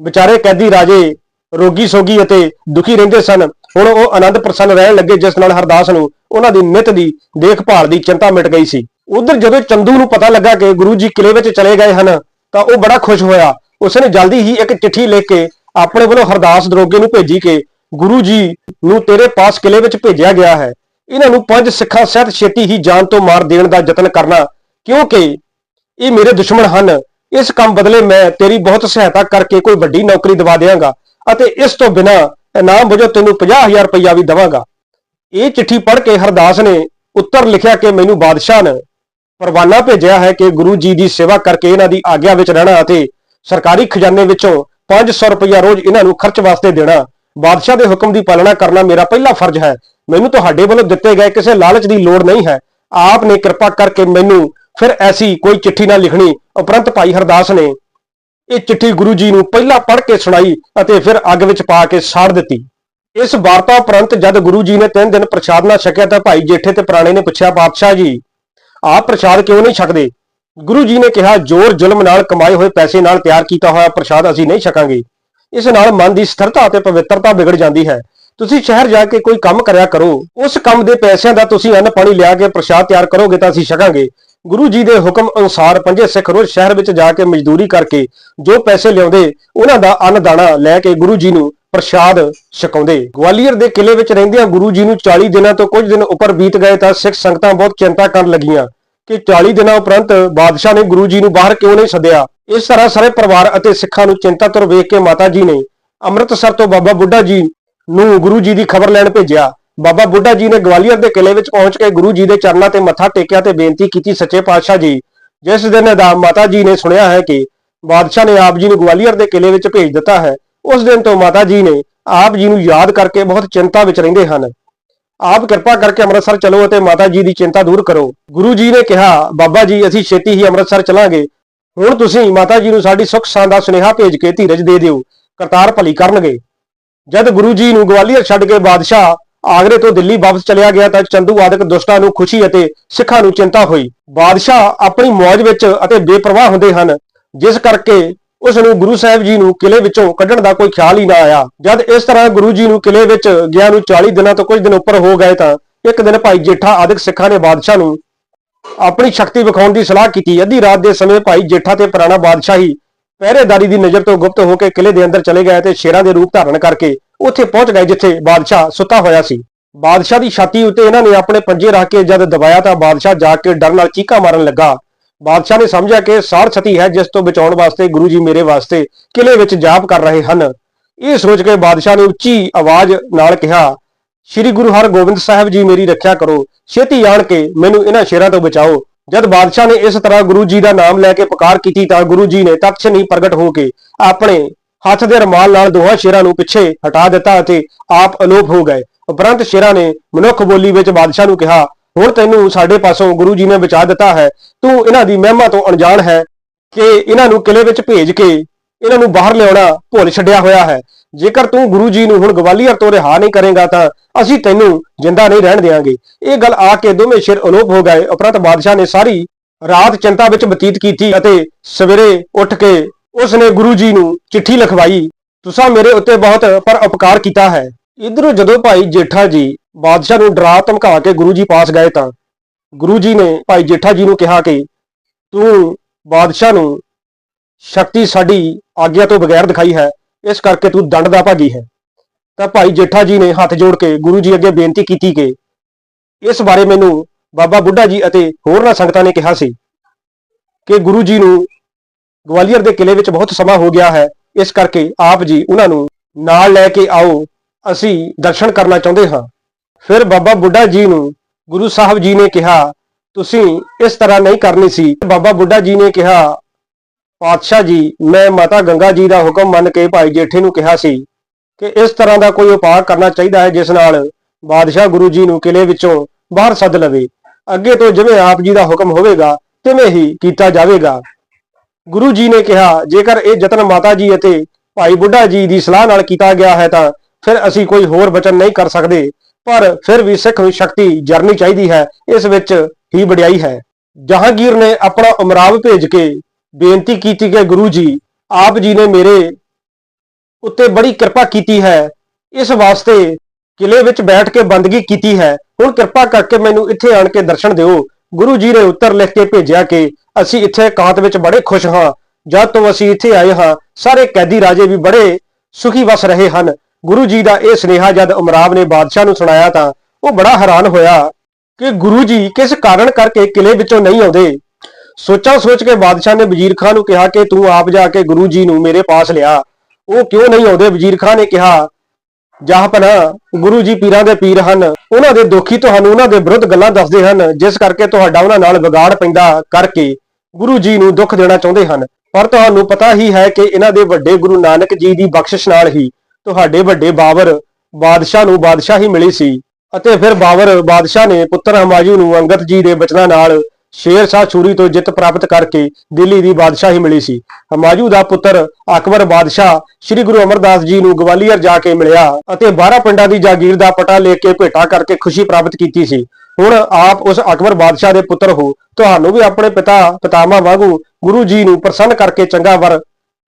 Speaker 1: ਵਿਚਾਰੇ ਕੈਦੀ ਰਾਜੇ ਰੋਗੀ ਸੋਗੀ ਅਤੇ ਦੁਖੀ ਰਹਿੰਦੇ ਸਨ, ਹੁਣ ਉਹ ਆਨੰਦ ਪ੍ਰਸੰਨ ਰਹਿਣ ਲੱਗੇ, ਜਿਸ ਨਾਲ ਹਰਦਾਸ ਨੂੰ ਉਹਨਾਂ ਦੀ ਨਿਤ ਦੀ ਦੇਖਭਾਲ ਦੀ ਚਿੰਤਾ ਮਿਟ ਗਈ ਸੀ। ਉਧਰ ਜਦੋਂ ਚੰਦੂ ਨੂੰ ਪਤਾ ਲੱਗਾ ਕਿ ਗੁਰੂ ਜੀ ਕਿਲੇ ਵਿੱਚ ਚਲੇ ਗਏ ਹਨ, ਤਾਂ ਉਹ ਬੜਾ ਖੁਸ਼ ਹੋਇਆ। ਉਸਨੇ ਜਲਦੀ ਹੀ ਇੱਕ ਚਿੱਠੀ ਲਿਖ ਕੇ ਆਪਣੇ ਵੱਲੋਂ ਹਰਦਾਸ ਦਰੋਗੇ ਨੂੰ ਭੇਜੀ ਕਿ ਗੁਰੂ ਜੀ ਨੂੰ ਤੇਰੇ ਪਾਸ ਕਿਲੇ ਵਿੱਚ ਭੇਜਿਆ ਗਿਆ ਹੈ। ਇਹਨਾਂ ਨੂੰ ਪੰਜ ਸਿੱਖਾਂ ਸਹਿਤ ਛੇਤੀ ਹੀ ਜਾਨ ਤੋਂ ਮਾਰ ਦੇਣ ਦਾ ਯਤਨ ਕਰਨਾ। ਕਿਉਂਕਿ ਇਹ ਮੇਰੇ ਦੁਸ਼ਮਣ ਹਨ। ਇਸ ਕੰਮ ਬਦਲੇ ਮੈਂ ਤੇਰੀ ਬਹੁਤ ਸਹਾਇਤਾ ਕਰਕੇ ਕੋਈ ਵੱਡੀ ਨੌਕਰੀ ਦਵਾ ਦੇਵਾਂਗਾ ਅਤੇ ਇਸ ਤੋਂ ਬਿਨਾ ਇਨਾਮ ਵਜੋਂ ਤੈਨੂੰ 50000 ਰੁਪਇਆ ਵੀ ਦਵਾਂਗਾ। ਇਹ ਚਿੱਠੀ ਪੜ੍ਹ ਕੇ ਹਰਦਾਸ ਨੇ ਉੱਤਰ ਲਿਖਿਆ ਕਿ ਮੈਨੂੰ ਬਾਦਸ਼ਾਹ ਨੇ ਪਰਵਾਨਾ ਭੇਜਿਆ ਹੈ ਕਿ ਗੁਰੂ ਜੀ ਦੀ ਸੇਵਾ ਕਰਕੇ ਇਹਨਾਂ ਦੀ ਆਗਿਆ ਵਿੱਚ ਰਹਿਣਾ ਅਤੇ ਸਰਕਾਰੀ ਖਜ਼ਾਨੇ ਵਿੱਚੋਂ 500 ਰੁਪਇਆ ਰੋਜ਼ ਇਹਨਾਂ ਨੂੰ ਖਰਚ ਵਾਸਤੇ ਦੇਣਾ। ਬਾਦਸ਼ਾਹ ਦੇ ਹੁਕਮ ਦੀ ਪਾਲਣਾ ਕਰਨਾ ਮੇਰਾ ਪਹਿਲਾ ਫਰਜ਼ ਹੈ। ਮੈਨੂੰ ਤੁਹਾਡੇ ਵੱਲੋਂ ਦਿੱਤੇ ਗਏ ਕਿਸੇ ਲਾਲਚ ਦੀ ਲੋੜ ਨਹੀਂ ਹੈ। ਆਪ ਨੇ ਕਿਰਪਾ ਕਰਕੇ ਮੈਨੂੰ ਫਿਰ ਐਸੀ ਕੋਈ ਚਿੱਠੀ ਨਾ ਲਿਖਣੀ। ਉਪਰੰਤ ਭਾਈ ਹਰਦਾਸ ਨੇ ਇਹ ਚਿੱਠੀ ਗੁਰੂ ਜੀ ਨੂੰ ਪਹਿਲਾਂ ਪੜ੍ਹ ਕੇ ਸੁਣਾਈ ਅਤੇ ਫਿਰ ਅੱਗ ਵਿੱਚ ਪਾ ਕੇ ਸਾੜ ਦਿੱਤੀ। ਇਸ ਵਾਰਤਾ ਉਪਰੰਤ ਜਦ ਗੁਰੂ ਜੀ ਨੇ ਤਿੰਨ ਦਿਨ ਪ੍ਰਸ਼ਾਦ ਨਾ ਛਕਿਆ ਤਾਂ ਭਾਈ ਜੇਠੇ ਤੇ ਪੁਰਾਣੇ ਨੇ ਪੁੱਛਿਆ, ਬਾਦਸ਼ਾਹ ਜੀ, ਆਪ ਪ੍ਰਸ਼ਾਦ ਕਿਉਂ ਨਹੀਂ ਛਕਦੇ? ਗੁਰੂ ਜੀ ਨੇ ਕਿਹਾ, ਜ਼ੋਰ ਜ਼ੁਲਮ ਨਾਲ ਕਮਾਏ ਹੋਏ ਪੈਸੇ ਨਾਲ ਤਿਆਰ ਕੀਤਾ ਹੋਇਆ ਪ੍ਰਸ਼ਾਦ ਅਸੀਂ ਨਹੀਂ ਛਕਾਂਗੇ। ਇਸ ਨਾਲ ਮਨ ਦੀ ਸਥਿਰਤਾ ਅਤੇ ਪਵਿੱਤਰਤਾ ਵਿਗੜ ਜਾਂਦੀ ਹੈ। ਤੁਸੀਂ ਸ਼ਹਿਰ ਜਾ ਕੇ ਕੋਈ ਕੰਮ ਕਰਿਆ ਕਰੋ। ਉਸ ਕੰਮ ਦੇ ਪੈਸਿਆਂ ਦਾ ਤੁਸੀਂ ਅੰਨ ਪਾਣੀ ਲਿਆ ਕੇ ਪ੍ਰਸ਼ਾਦ ਤਿਆਰ ਕਰੋਗੇ ਤਾਂ ਅਸੀਂ ਛਕਾਂਗੇ। ਗੁਰੂ ਜੀ ਦੇ ਹੁਕਮ ਅਨੁਸਾਰ ਪੰਜੇ ਸਿੱਖ ਰੋਜ਼ ਸ਼ਹਿਰ ਵਿੱਚ ਜਾ ਕੇ ਮਜ਼ਦੂਰੀ ਕਰਕੇ ਜੋ ਪੈਸੇ ਲਿਆਉਂਦੇ, ਉਹਨਾਂ ਦਾ ਅੰਨ ਦਾਣਾ ਲੈ ਕੇ ਗੁਰੂ ਜੀ ਨੂੰ ਪ੍ਰਸ਼ਾਦ ਛਕਾਉਂਦੇ। ਗਵਾਲੀਅਰ ਦੇ ਕਿਲੇ ਵਿੱਚ ਰਹਿੰਦਿਆਂ ਗੁਰੂ ਜੀ ਨੂੰ 40 ਦਿਨਾਂ ਤੋਂ ਕੁਝ ਦਿਨ ਉੱਪਰ ਬੀਤ ਗਏ ਤਾਂ ਸਿੱਖ ਸੰਗਤਾਂ ਬਹੁਤ ਚਿੰਤਾ ਕਰਨ ਲੱਗੀਆਂ ਕਿ 40 ਦਿਨਾਂ ਉਪਰੰਤ ਬਾਦਸ਼ਾਹ ਨੇ ਗੁਰੂ ਜੀ ਨੂੰ ਬਾਹਰ ਕਿਉਂ ਨਹੀਂ ਸੱਦਿਆ? ਇਸ ਤਰ੍ਹਾਂ ਸਾਰੇ ਪਰਿਵਾਰ ਅਤੇ ਸਿੱਖਾਂ ਨੂੰ ਚਿੰਤਾਤੁਰ ਵੇਖ ਕੇ ਮਾਤਾ ਜੀ ਨੇ ਅੰਮ੍ਰਿਤਸਰ ਤੋਂ ਬਾਬਾ ਬੁੱਢਾ ਜੀ ਨੂੰ ਗੁਰੂ ਜੀ ਦੀ ਖਬਰ ਲੈਣ ਭੇਜਿਆ। ਬਾਬਾ ਬੁੱਢਾ ਜੀ ਨੇ ਗਵਾਲੀਅਰ ਦੇ ਕਿਲੇ ਵਿੱਚ ਪਹੁੰਚ ਕੇ ਗੁਰੂ ਜੀ ਦੇ ਚਰਨਾਂ ਤੇ ਮੱਥਾ ਟੇਕਿਆ ਤੇ ਬੇਨਤੀ ਕੀਤੀ ਸੱਚੇ ਪਾਤਸ਼ਾਹ ਜੀ। ਜਿਸ ਦਿਨ ਦਾ ਮਾਤਾ ਜੀ ਨੇ ਸੁਣਿਆ ਹੈ ਕਿ ਬਾਦਸ਼ਾਹ ਨੇ ਆਪ ਜੀ ਨੂੰ ਗਵਾਲੀਅਰ ਦੇ ਕਿਲੇ ਵਿੱਚ ਭੇਜ ਦਿੱਤਾ ਹੈ, ਉਸ ਦਿਨ ਤੋਂ ਮਾਤਾ ਜੀ ਨੇ ਆਪ ਜੀ ਨੂੰ ਯਾਦ ਕਰਕੇ ਬਹੁਤ ਚਿੰਤਾ ਵਿੱਚ ਰਹਿੰਦੇ ਹਨ। ਆਪ ਕਿਰਪਾ ਕਰਕੇ ਅੰਮ੍ਰਿਤਸਰ ਚਲੋ ਅਤੇ ਮਾਤਾ ਜੀ ਦੀ ਚਿੰਤਾ ਦੂਰ ਕਰੋ। ਗੁਰੂ ਜੀ ਨੇ ਕਿਹਾ, ਬਾਬਾ ਜੀ, ਅਸੀਂ ਛੇਤੀ ਹੀ ਅੰਮ੍ਰਿਤਸਰ ਚਲਾਂਗੇ। ਹੁਣ ਤੁਸੀਂ ਮਾਤਾ ਜੀ ਨੂੰ ਸਾਡੀ ਸੁੱਖ ਸਾਂ ਦਾ ਸੁਨੇਹਾ ਭੇਜ ਕੇ ਧੀਰਜ ਦੇ ਦਿਓ, ਕਰਤਾਰ ਭਲੀ ਕਰਨਗੇ। ਜਦ ਗੁਰੂ ਜੀ ਨੂੰ ਗਵਾਲੀਅਰ ਛੱਡ ਕੇ ਬਾਦਸ਼ਾਹ ਆਗਰੇ ਤੋਂ ਦਿੱਲੀ ਵਾਪਸ ਚਲਿਆ ਗਿਆ ਤਾਂ ਚੰਦੂ ਆਦਿਕ ਦੁਸ਼ਟਾਂ ਨੂੰ ਖੁਸ਼ੀ ਅਤੇ ਸਿੱਖਾਂ ਨੂੰ ਚਿੰਤਾ ਹੋਈ। ਬਾਦਸ਼ਾਹ ਆਪਣੀ ਮੌਜ ਵਿੱਚ ਅਤੇ ਬੇਪਰਵਾਹ ਹੁੰਦੇ ਹਨ, ਜਿਸ ਕਰਕੇ ਉਸ ਨੂੰ ਗੁਰੂ ਸਾਹਿਬ ਜੀ ਨੂੰ ਕਿਲੇ ਵਿੱਚੋਂ ਕੱਢਣ ਦਾ ਕੋਈ ਖਿਆਲ ਹੀ ਨਾ ਆਇਆ। ਜਦ ਇਸ ਤਰ੍ਹਾਂ ਗੁਰੂ ਜੀ ਨੂੰ ਕਿਲੇ ਵਿੱਚ ਗਿਆ ਨੂੰ 40 ਦਿਨਾਂ ਤੋਂ ਕੁਝ ਦਿਨ ਉੱਪਰ ਹੋ ਗਏ ਤਾਂ ਇੱਕ ਦਿਨ ਭਾਈ ਜੇਠਾ ਆਦਿਕ ਸਿੱਖਾਂ ਨੇ ਬਾਦਸ਼ਾਹ ਨੂੰ ਆਪਣੀ ਸ਼ਕਤੀ ਵਿਖਾਉਣ ਦੀ ਸਲਾਹ ਕੀਤੀ। ਅੱਧੀ ਰਾਤ ਦੇ ਸਮੇਂ ਭਾਈ ਜੇਠਾ ਤੇ ਪੁਰਾਣਾ ਬਾਦਸ਼ਾਹੀ ਪਹਿਰੇਦਾਰੀ ਦੀ ਨਜ਼ਰ ਤੋਂ ਗੁਪਤ ਹੋ ਕੇ ਕਿਲੇ ਦੇ ਅੰਦਰ ਚਲੇ ਗਏ ਤੇ ਸ਼ੇਰਾਂ ਦੇ ਰੂਪ ਧਾਰਨ ਕਰਕੇ ਉੱਥੇ ਪਹੁੰਚ ਗਏ ਜਿੱਥੇ ਬਾਦਸ਼ਾਹ ਸੁੱਤਾ ਹੋਇਆ ਸੀ। ਬਾਦਸ਼ਾਹ ਦੀ ਛਾਤੀ ਉੱਤੇ ਇਹਨਾਂ ਨੇ ਆਪਣੇ ਪੰਜੇ ਰੱਖ ਕੇ ਜਦ ਦਬਾਇਆ ਤਾਂ ਬਾਦਸ਼ਾਹ ਜਾ ਕੇ ਡਰ ਨਾਲ ਚੀਕਾਂ ਮਾਰਨ ਲੱਗਾ। ਬਾਦਸ਼ਾਹ ਨੇ ਸਮਝਿਆ ਕਿ ਸਾਰ ਛਤੀ ਹੈ ਜਿਸ ਤੋਂ ਬਚਾਉਣ ਵਾਸਤੇ ਗੁਰੂ ਜੀ ਮੇਰੇ ਵਾਸਤੇ ਕਿਲੇ ਵਿੱਚ ਜਾਪ ਕਰ ਰਹੇ ਹਨ। ਇਹ ਸੋਚ ਕੇ ਬਾਦਸ਼ਾਹ ਨੇ ਉੱਚੀ ਆਵਾਜ਼ ਨਾਲ ਕਿਹਾ ਸ੍ਰੀ ਗੁਰੂ ਹਰਗੋਬਿੰਦ ਸਾਹਿਬ ਜੀ ਮੇਰੀ ਰੱਖਿਆ ਕਰੋ, ਛੇਤੀ ਆਣ ਕੇ ਮੈਨੂੰ ਇਹਨਾਂ ਸ਼ੇਰਾਂ ਤੋਂ ਬਚਾਓ। ਜਦ ਬਾਦਸ਼ਾਹ ਨੇ ਇਸ ਤਰ੍ਹਾਂ ਗੁਰੂ ਜੀ ਦਾ ਨਾਮ ਲੈ ਕੇ ਪੁਕਾਰ ਕੀਤੀ ਤਾਂ ਗੁਰੂ ਜੀ ਨੇ ਤਤਛ ਨਹੀਂ ਪ੍ਰਗਟ ਹੋ ਕੇ ਆਪਣੇ ਹੱਥ ਦੇ ਰਮਾਲ ਨਾਲ ਦੋਹਾਂ ਸ਼ੇਰਾਂ ਨੂੰ ਪਿੱਛੇ ਹਟਾ ਦਿੱਤਾ ਅਤੇ ਆਪ ਅਲੋਪ ਹੋ ਗਏ। ਉਪਰੰਤ ਸ਼ੇਰਾਂ ਨੇ ਮਨੁੱਖ ਬੋਲੀ ਵਿੱਚ ਬਾਦਸ਼ਾਹ ਨੂੰ ਕਿਹਾ, ਹੁਣ ਤੈਨੂੰ ਸਾਡੇ ਪਾਸੋਂ ਗੁਰੂ ਜੀ ਨੇ ਬਚਾ ਦਿੱਤਾ ਹੈ। ਤੂੰ ਇਹਨਾਂ ਦੀ ਮਹਿਮਾ ਤੋਂ ਅਣਜਾਣ ਹੈ ਕਿ ਇਹਨਾਂ ਨੂੰ ਕਿਲੇ ਵਿੱਚ ਭੇਜ ਕੇ ਇਹਨਾਂ ਨੂੰ ਬਾਹਰ ਲਿਆਉਣਾ ਭੁੱਲ ਛੱਡਿਆ ਹੋਇਆ ਹੈ। ਜੇਕਰ ਤੂੰ ਗੁਰੂ ਜੀ ਨੂੰ ਹੁਣ ਗਵਾਲੀਅਰ ਤੋਂ ਰਿਹਾ ਨਹੀਂ ਕਰੇਗਾ ਤਾਂ ਅਸੀਂ ਤੈਨੂੰ ਜਿੰਦਾ ਨਹੀਂ ਰਹਿਣ ਦੇਵਾਂਗੇ ਇਹ ਗੱਲ ਆ ਕੇ ਦੋਵੇਂ ਸ਼ੇਰ ਅਲੋਪ ਹੋ ਗਏ। ਉਪਰੰਤ ਬਾਦਸ਼ਾਹ ਨੇ ਸਾਰੀ ਰਾਤ ਚਿੰਤਾ ਵਿੱਚ ਬਤੀਤ ਕੀਤੀ ਅਤੇ ਸਵੇਰੇ ਉੱਠ ਕੇ ਉਸ ਨੇ ਗੁਰੂ ਜੀ ਨੂੰ ਚਿੱਠੀ ਲਿਖਵਾਈ, ਤੁਸੀਂ ਮੇਰੇ ਉੱਤੇ ਬਹੁਤ ਪਰ ਉਪਕਾਰ ਕੀਤਾ ਹੈ। ਇਧਰੋਂ ਜਦੋਂ ਭਾਈ ਜੇਠਾ ਜੀ ਬਾਦਸ਼ਾਹ ਨੂੰ ਡਰਾ ਧਮਕਾ ਕੇ ਗੁਰੂ ਜੀ ਪਾਸ ਗਏ ਤਾਂ ਗੁਰੂ ਜੀ ਨੇ ਭਾਈ ਜੇਠਾ ਜੀ ਨੂੰ ਕਿਹਾ ਕਿ ਤੂੰ ਬਾਦਸ਼ਾਹ ਨੂੰ ਸ਼ਕਤੀ ਸਾਡੀ ਆਗਿਆ ਤੋਂ ਬਗੈਰ ਦਿਖਾਈ ਹੈ। ਇਸ ਕਰਕੇ ਤੂੰ ਦੰਡ ਦਾ ਭਾਗੀ ਹੈ। ਤਾਂ ਭਾਈ ਜੇਠਾ ਜੀ ਨੇ ਹੱਥ ਜੋੜ ਕੇ ਗੁਰੂ ਜੀ ਅੱਗੇ ਬੇਨਤੀ ਕੀਤੀ ਕਿ ਇਸ ਬਾਰੇ ਮੈਨੂੰ ਬਾਬਾ ਬੁੱਢਾ ਜੀ ਅਤੇ ਹੋਰਨਾਂ ਸੰਗਤਾਂ ਨੇ ਕਿਹਾ ਸੀ ਕਿ ਗੁਰੂ ਜੀ ਨੂੰ ਗਵਾਲੀਅਰ ਦੇ ਕਿਲੇ ਵਿੱਚ ਬਹੁਤ ਸਮਾਂ ਹੋ ਗਿਆ ਹੈ। ਇਸ ਕਰਕੇ ਆਪ ਜੀ ਉਹਨਾਂ ਨੂੰ ਨਾਲ ਲੈ ਕੇ ਆਓ, ਅਸੀਂ ਦਰਸ਼ਨ ਕਰਨਾ ਚਾਹੁੰਦੇ ਹਾਂ। ਫਿਰ ਬਾਬਾ ਬੁੱਢਾ ਜੀ ਨੂੰ ਗੁਰੂ ਸਾਹਿਬ ਜੀ ਨੇ ਕਿਹਾ, ਤੁਸੀਂ ਇਸ ਤਰ੍ਹਾਂ ਨਹੀਂ ਕਰਨੀ ਸੀ। ਬਾਬਾ ਬੁੱਢਾ ਜੀ ਨੇ ਕਿਹਾ ਪਾਤਸ਼ਾਹ ਜੀ, ਮੈਂ ਮਾਤਾ ਗੰਗਾ ਜੀ ਦਾ ਹੁਕਮ ਮੰਨ ਕੇ ਭਾਈ ਜੇਠੇ ਨੂੰ ਕਿਹਾ ਸੀ ਕਿ ਇਸ ਤਰ੍ਹਾਂ ਦਾ ਕੋਈ ਉਪਾਅ ਕਰਨਾ ਚਾਹੀਦਾ ਹੈ ਜਿਸ ਨਾਲ ਬਾਦਸ਼ਾਹ ਗੁਰੂ ਜੀ ਨੂੰ ਕਿਲੇ ਵਿੱਚੋਂ ਬਾਹਰ ਸੱਦ ਲਵੇ। ਅੱਗੇ ਤੋਂ ਜਿਵੇਂ ਆਪ ਜੀ ਦਾ ਹੁਕਮ ਹੋਵੇਗਾ, ਤਿਵੇਂ ਹੀ ਕੀਤਾ ਜਾਵੇਗਾ। ਗੁਰੂ ਜੀ ਨੇ ਕਿਹਾ, ਜੇਕਰ ਇਹ ਯਤਨ ਮਾਤਾ ਜੀ ਅਤੇ ਭਾਈ ਬੁੱਢਾ ਜੀ ਦੀ ਸਲਾਹ ਨਾਲ ਕੀਤਾ ਗਿਆ ਹੈ ਤਾਂ ਫਿਰ ਅਸੀਂ ਕੋਈ ਹੋਰ ਬਚਨ ਨਹੀਂ ਕਰ ਸਕਦੇ, ਪਰ ਫਿਰ ਵੀ ਸਿੱਖ ਨੂੰ ਸ਼ਕਤੀ ਜਰਨੀ ਚਾਹੀਦੀ ਹੈ, ਇਸ ਵਿੱਚ ਹੀ ਵਡਿਆਈ ਹੈ। ਜਹਾਂਗੀਰ ਨੇ ਆਪਣਾ ਉਮਰਾਵ ਭੇਜ ਕੇ ਬੇਨਤੀ ਕੀਤੀ ਕਿ ਗੁਰੂ ਜੀ, ਆਪ ਜੀ ਨੇ ਮੇਰੇ ਉੱਤੇ ਬੜੀ ਕਿਰਪਾ ਕੀਤੀ ਹੈ, ਇਸ ਵਾਸਤੇ ਕਿਲੇ ਵਿੱਚ ਬੈਠ ਕੇ ਬੰਦਗੀ ਕੀਤੀ ਹੈ। ਹੁਣ ਕਿਰਪਾ ਕਰਕੇ ਮੈਨੂੰ ਇੱਥੇ ਆਣ ਕੇ ਦਰਸ਼ਨ ਦਿਓ। ਗੁਰੂ ਜੀ ਨੇ ਉੱਤਰ ਲਿਖ ਕੇ ਭੇਜਿਆ ਕਿ ਅਸੀਂ ਇੱਥੇ ਇਕਾਂਤ ਵਿੱਚ ਬੜੇ ਖੁਸ਼ ਹਾਂ। ਜਦ ਤੋਂ ਅਸੀਂ ਇੱਥੇ ਆਏ ਹਾਂ, ਸਾਰੇ ਕੈਦੀ ਰਾਜੇ ਵੀ ਬੜੇ ਸੁਖੀ ਵਸ ਰਹੇ ਹਨ। ਗੁਰੂ ਜੀ ਦਾ ਇਹ ਸੁਨੇਹਾ ਜਦ ਉਮਰਾਵ ਨੇ ਬਾਦਸ਼ਾਹ ਨੂੰ ਸੁਣਾਇਆ ਤਾਂ ਉਹ ਬੜਾ ਹੈਰਾਨ ਹੋਇਆ ਕਿ ਗੁਰੂ ਜੀ ਕਿਸ ਕਾਰਨ ਕਰਕੇ ਕਿਲੇ ਵਿੱਚੋਂ ਨਹੀਂ ਆਉਂਦੇ? ਸੋਚਾਂ ਸੋਚ ਕੇ ਬਾਦਸ਼ਾਹ ਨੇ ਵਜ਼ੀਰ ਖਾਨ ਨੂੰ ਕਿਹਾ ਕਿ ਤੂੰ ਆਪ ਜਾ ਕੇ ਗੁਰੂ ਜੀ ਨੂੰ ਮੇਰੇ ਪਾਸ ਲਿਆ। ਉਹ ਕਿਉਂ ਨਹੀਂ ਆਉਂਦੇ? ਵਜ਼ੀਰ ਖਾਨ ਨੇ ਕਿਹਾ ਜਾਹਪਨਾ ਗੁਰੂ ਜੀ ਪੀਰਾਂ ਦੇ ਪੀਰ ਹਨ। ਉਹਨਾਂ ਦੇ ਦੁਖੀ ਤੁਹਾਨੂੰ ਉਹਨਾਂ ਦੇ ਵਿਰੁੱਧ ਗੱਲਾਂ ਦੱਸਦੇ ਹਨ, ਜਿਸ ਕਰਕੇ ਤੁਹਾਡਾ ਉਹਨਾਂ ਨਾਲ ਵਿਗਾੜ ਪੈਂਦਾ ਕਰਕੇ ਗੁਰੂ ਜੀ ਨੂੰ ਦੁੱਖ ਦੇਣਾ ਚਾਹੁੰਦੇ ਹਨ। ਪਰ ਤੁਹਾਨੂੰ ਪਤਾ ਹੀ ਹੈ ਕਿ ਇਹਨਾਂ ਦੇ ਵੱਡੇ ਗੁਰੂ ਨਾਨਕ ਜੀ ਦੀ ਬਖਸ਼ਿਸ਼ ਨਾਲ ਹੀ ਤੁਹਾਡੇ ਵੱਡੇ ਬਾਬਰ ਬਾਦਸ਼ਾਹ ਨੂੰ ਬਾਦਸ਼ਾਹੀ ਮਿਲੀ ਸੀ। ਅਤੇ ਫਿਰ ਬਾਬਰ ਬਾਦਸ਼ਾਹ ਨੇ ਪੁੱਤਰ ਹਮਾਯੂ ਨੂੰ ਅੰਗਦ ਜੀ ਦੇ ਬਚਨਾਂ ਨਾਲ ਸ਼ੇਰ ਸ਼ਾਹ ਛੂਰੀ ਤੋਂ ਜਿੱਤ ਪ੍ਰਾਪਤ ਕਰਕੇ ਦਿੱਲੀ ਦੀ ਬਾਦਸ਼ਾਹੀ ਮਿਲੀ ਸੀ। ਹਮਾਯੂ ਦਾ ਪੁੱਤਰ ਅਕਬਰ ਬਾਦਸ਼ਾਹ ਸ੍ਰੀ ਗੁਰੂ ਅਮਰਦਾਸ ਜੀ ਨੂੰ ਗਵਾਲੀਅਰ ਜਾ ਕੇ ਮਿਲਿਆ ਅਤੇ 12 ਪਿੰਡਾਂ ਦੀ ਜਾਗੀਰ ਦਾ ਪਟਾ ਲੈ ਕੇ ਭੇਟਾ ਕਰਕੇ ਖੁਸ਼ੀ ਪ੍ਰਾਪਤ ਕੀਤੀ ਸੀ। ਹੁਣ ਆਪ ਉਸ ਅਕਬਰ ਬਾਦਸ਼ਾਹ ਦੇ ਪੁੱਤਰ ਹੋ। ਤੁਹਾਨੂੰ ਵੀ ਆਪਣੇ ਪਿਤਾ ਪਿਤਾਮਾ ਵਾਂਗੂ ਗੁਰੂ ਜੀ ਨੂੰ ਪ੍ਰਸੰਨ ਕਰਕੇ ਚੰਗਾ ਵਰ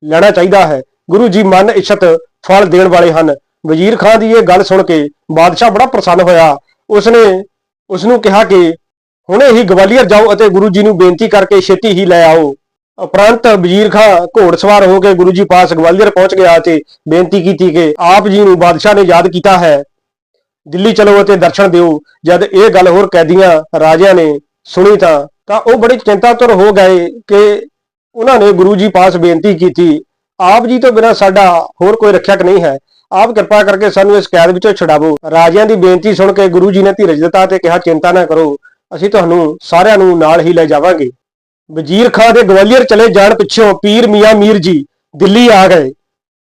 Speaker 1: ਲੈਣਾ ਚਾਹੀਦਾ ਹੈ। ਗੁਰੂ ਜੀ ਮਨ ਇੱਛਤ ਫਲ ਦੇਣ ਵਾਲੇ ਹਨ। ਵਜ਼ੀਰ ਖਾਨ ਦੀ ਇਹ ਗੱਲ ਸੁਣ ਕੇ ਬਾਦਸ਼ਾਹ ਬੜਾ ਪ੍ਰਸੰਨ ਹੋਇਆ। ਉਸਨੇ ਉਸ ਨੂੰ ਕਿਹਾ ਕਿ ਹੁਣੇ ਹੀ ਗਵਾਲੀਅਰ ਜਾਓ ਅਤੇ ਗੁਰੂ ਜੀ ਨੂੰ ਬੇਨਤੀ ਕਰਕੇ ਛੇਤੀ ਹੀ ਲੈ ਆਓ। ਉਪਰੰਤ ਵਜ਼ੀਰ ਖਾਨ ਘੋੜਸਵਾਰ ਹੋ ਕੇ ਗੁਰੂ ਜੀ ਪਾਸ ਗਵਾਲੀਅਰ ਪਹੁੰਚ ਗਿਆ ਅਤੇ ਬੇਨਤੀ ਕੀਤੀ ਕਿ ਆਪ ਜੀ ਨੂੰ ਬਾਦਸ਼ਾਹ ਨੇ ਯਾਦ ਕੀਤਾ ਹੈ। ਦਿੱਲੀ ਚਲੋ ਅਤੇ ਦਰਸ਼ਨ ਦਿਓ। ਜਦ ਇਹ ਗੱਲ ਹੋਰ ਕੈਦੀਆਂ ਰਾਜਿਆਂ ਨੇ ਸੁਣੀ ਤਾਂ ਤਾਂ ਉਹ ਬੜੇ ਚਿੰਤਾਤੁਰ ਹੋ ਗਏ ਕਿ ਉਹਨਾਂ ਨੇ ਗੁਰੂ ਜੀ ਪਾਸ ਬੇਨਤੀ ਕੀਤੀ। ਆਪ ਜੀ ਤੋਂ ਬਿਨਾਂ ਸਾਡਾ ਹੋਰ ਕੋਈ ਰੱਖਿਅਕ ਨਹੀਂ ਹੈ। ਆਪ ਕਿਰਪਾ ਕਰਕੇ ਸਾਨੂੰ ਇਸ ਕੈਦ ਵਿੱਚੋਂ ਛੁਡਾਵੋ। ਰਾਜਿਆਂ ਦੀ ਬੇਨਤੀ ਸੁਣ ਕੇ ਗੁਰੂ ਜੀ ਨੇ ਧੀਰਜ ਦਿੱਤਾ ਤੇ ਕਿਹਾ, ਚਿੰਤਾ ਨਾ ਕਰੋ। ਅਸੀਂ ਤੁਹਾਨੂੰ ਸਾਰਿਆਂ ਨੂੰ ਨਾਲ ਹੀ ਲੈ ਜਾਵਾਂਗੇ। ਵਜ਼ੀਰ ਖਾਂ ਦੇ ਗਵਾਲੀਅਰ ਚਲੇ ਜਾਣ ਪਿੱਛੋਂ ਪੀਰ ਮੀਆਂ ਮੀਰ ਜੀ ਦਿੱਲੀ ਆ ਗਏ।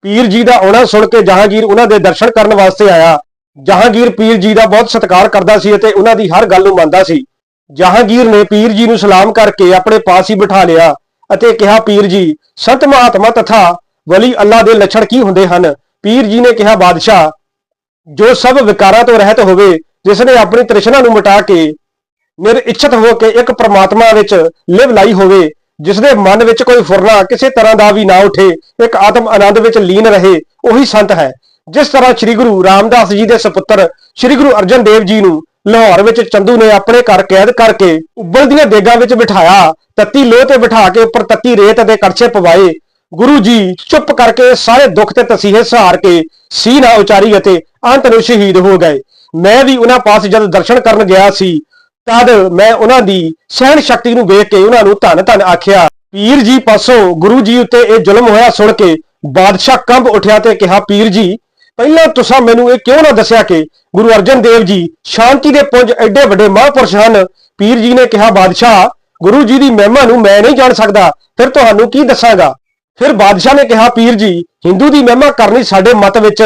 Speaker 1: ਪੀਰ ਜੀ ਦਾ ਆਉਣਾ ਸੁਣ ਕੇ ਜਹਾਂਗੀਰ ਉਹਨਾਂ ਦੇ ਦਰਸ਼ਨ ਕਰਨ ਵਾਸਤੇ ਆਇਆ। ਜਹਾਂਗੀਰ ਪੀਰ ਜੀ ਦਾ ਬਹੁਤ ਸਤਿਕਾਰ ਕਰਦਾ ਸੀ ਅਤੇ ਉਹਨਾਂ ਦੀ ਹਰ ਗੱਲ ਨੂੰ ਮੰਨਦਾ ਸੀ। ਜਹਾਂਗੀਰ ਨੇ ਪੀਰ ਜੀ ਨੂੰ ਸਲਾਮ ਕਰਕੇ ਆਪਣੇ ਪਾਸ ਹੀ ਬਿਠਾ ਲਿਆ ਅਤੇ ਕਿਹਾ, ਪੀਰ ਜੀ, ਸੰਤ ਮਹਾਤਮਾ ਤਥਾ ਵਲੀ ਅੱਲਾ ਦੇ ਲੱਛਣ ਕੀ ਹੁੰਦੇ ਹਨ? ਪੀਰ ਜੀ ਨੇ ਕਿਹਾ, ਬਾਦਸ਼ਾਹ, ਜੋ ਸਭ ਵਿਕਾਰਾਂ ਤੋਂ ਰਹਿਤ ਹੋਵੇ ਜਿਸ ਨੇ ਆਪਣੀ ਤ੍ਰਿਸ਼ਨਾ ਨੂੰ ਮਿਟਾ ਕੇ ਨਿਰਇੱਛਤ ਹੋ ਕੇ ਇੱਕ ਪ੍ਰਮਾਤਮਾ ਵਿੱਚ ਲਿਵ ਲਾਈ ਹੋਵੇ ਜਿਸ ਦੇ ਮਨ ਵਿੱਚ ਕੋਈ ਫੁਰਨਾ ਕਿਸੇ ਤਰ੍ਹਾਂ ਦਾ ਵੀ ਨਾ ਉਠੇ, ਇੱਕ ਆਤਮ ਆਨੰਦ ਵਿੱਚ ਲੀਨ ਰਹੇ, ਉਹੀ ਸੰਤ ਹੈ। ਜਿਸ ਤਰ੍ਹਾਂ ਸ੍ਰੀ ਗੁਰੂ ਰਾਮਦਾਸ ਜੀ ਦੇ ਸੁਪੁੱਤਰ ਸ੍ਰੀ ਗੁਰੂ ਅਰਜਨ ਦੇਵ ਜੀ ਨੂੰ ਲਾਹੌਰ ਵਿੱਚ ਚੰਦੂ ਨੇ ਆਪਣੇ ਘਰ ਕੈਦ ਕਰਕੇ ਉਬਲਦੀਆਂ ਦੇਗਾਂ ਵਿੱਚ ਬਿਠਾਇਆ, ਤੱਤੀ ਲੋਹ ਤੇ ਬਿਠਾ ਕੇ ਉੱਪਰ ਤੱਤੀ ਰੇਤ ਅਤੇ ਕੜਛੇ ਪਵਾਏ। ਗੁਰੂ ਜੀ ਚੁੱਪ ਕਰਕੇ ਸਾਰੇ ਦੁੱਖ ਤੇ ਤਸੀਹੇ ਸਹਾਰ ਕੇ ਸੀ ਨਾ ਉਚਾਰੀ ਅਤੇ ਅੰਤ ਨੂੰ ਸ਼ਹੀਦ ਹੋ ਗਏ। ਮੈਂ ਵੀ ਉਹਨਾਂ ਪਾਸ ਜਦ ਦਰਸ਼ਨ ਕਰਨ ਗਿਆ ਸੀ ਤਦ ਮੈਂ ਉਹਨਾਂ ਦੀ ਸਹਿਣ ਸ਼ਕਤੀ ਨੂੰ ਵੇਖ ਕੇ ਉਹਨਾਂ ਨੂੰ ਧੰਨ ਧੰਨ ਆਖਿਆ, ਪੀਰ ਜੀ ਪਾਸੋਂ ਗੁਰੂ ਜੀ ਉੱਤੇ ਇਹ ਜ਼ੁਲਮ ਹੋਇਆ ਸੁਣ ਕੇ ਬਾਦਸ਼ਾਹ ਕੰਬ ਉੱਠਿਆ ਤੇ ਕਿਹਾ, ਪੀਰ ਜੀ, ਪਹਿਲਾਂ ਤੁਸੀਂ ਮੈਨੂੰ ਇਹ ਕਿਉਂ ਨਾ ਦੱਸਿਆ ਕਿ ਗੁਰੂ ਅਰਜਨ ਦੇਵ ਜੀ ਸ਼ਾਂਤੀ ਦੇ ਪੁੰਜ ਐਡੇ ਵੱਡੇ ਮਹਾਂਪੁਰਸ਼ ਹਨ? ਪੀਰ ਜੀ ਨੇ ਕਿਹਾ, ਬਾਦਸ਼ਾਹ, ਗੁਰੂ ਜੀ ਦੀ ਮਹਿਮਾ ਨੂੰ ਮੈਂ ਨਹੀਂ ਜਾਣ ਸਕਦਾ, ਫਿਰ ਤੁਹਾਨੂੰ ਕੀ ਦੱਸਾਂਗਾ? ਫਿਰ ਬਾਦਸ਼ਾਹ ਨੇ ਕਿਹਾ, ਪੀਰ ਜੀ, ਹਿੰਦੂ ਦੀ ਮਹਿਮਾ ਕਰਨੀ ਸਾਡੇ ਮਤ ਵਿੱਚ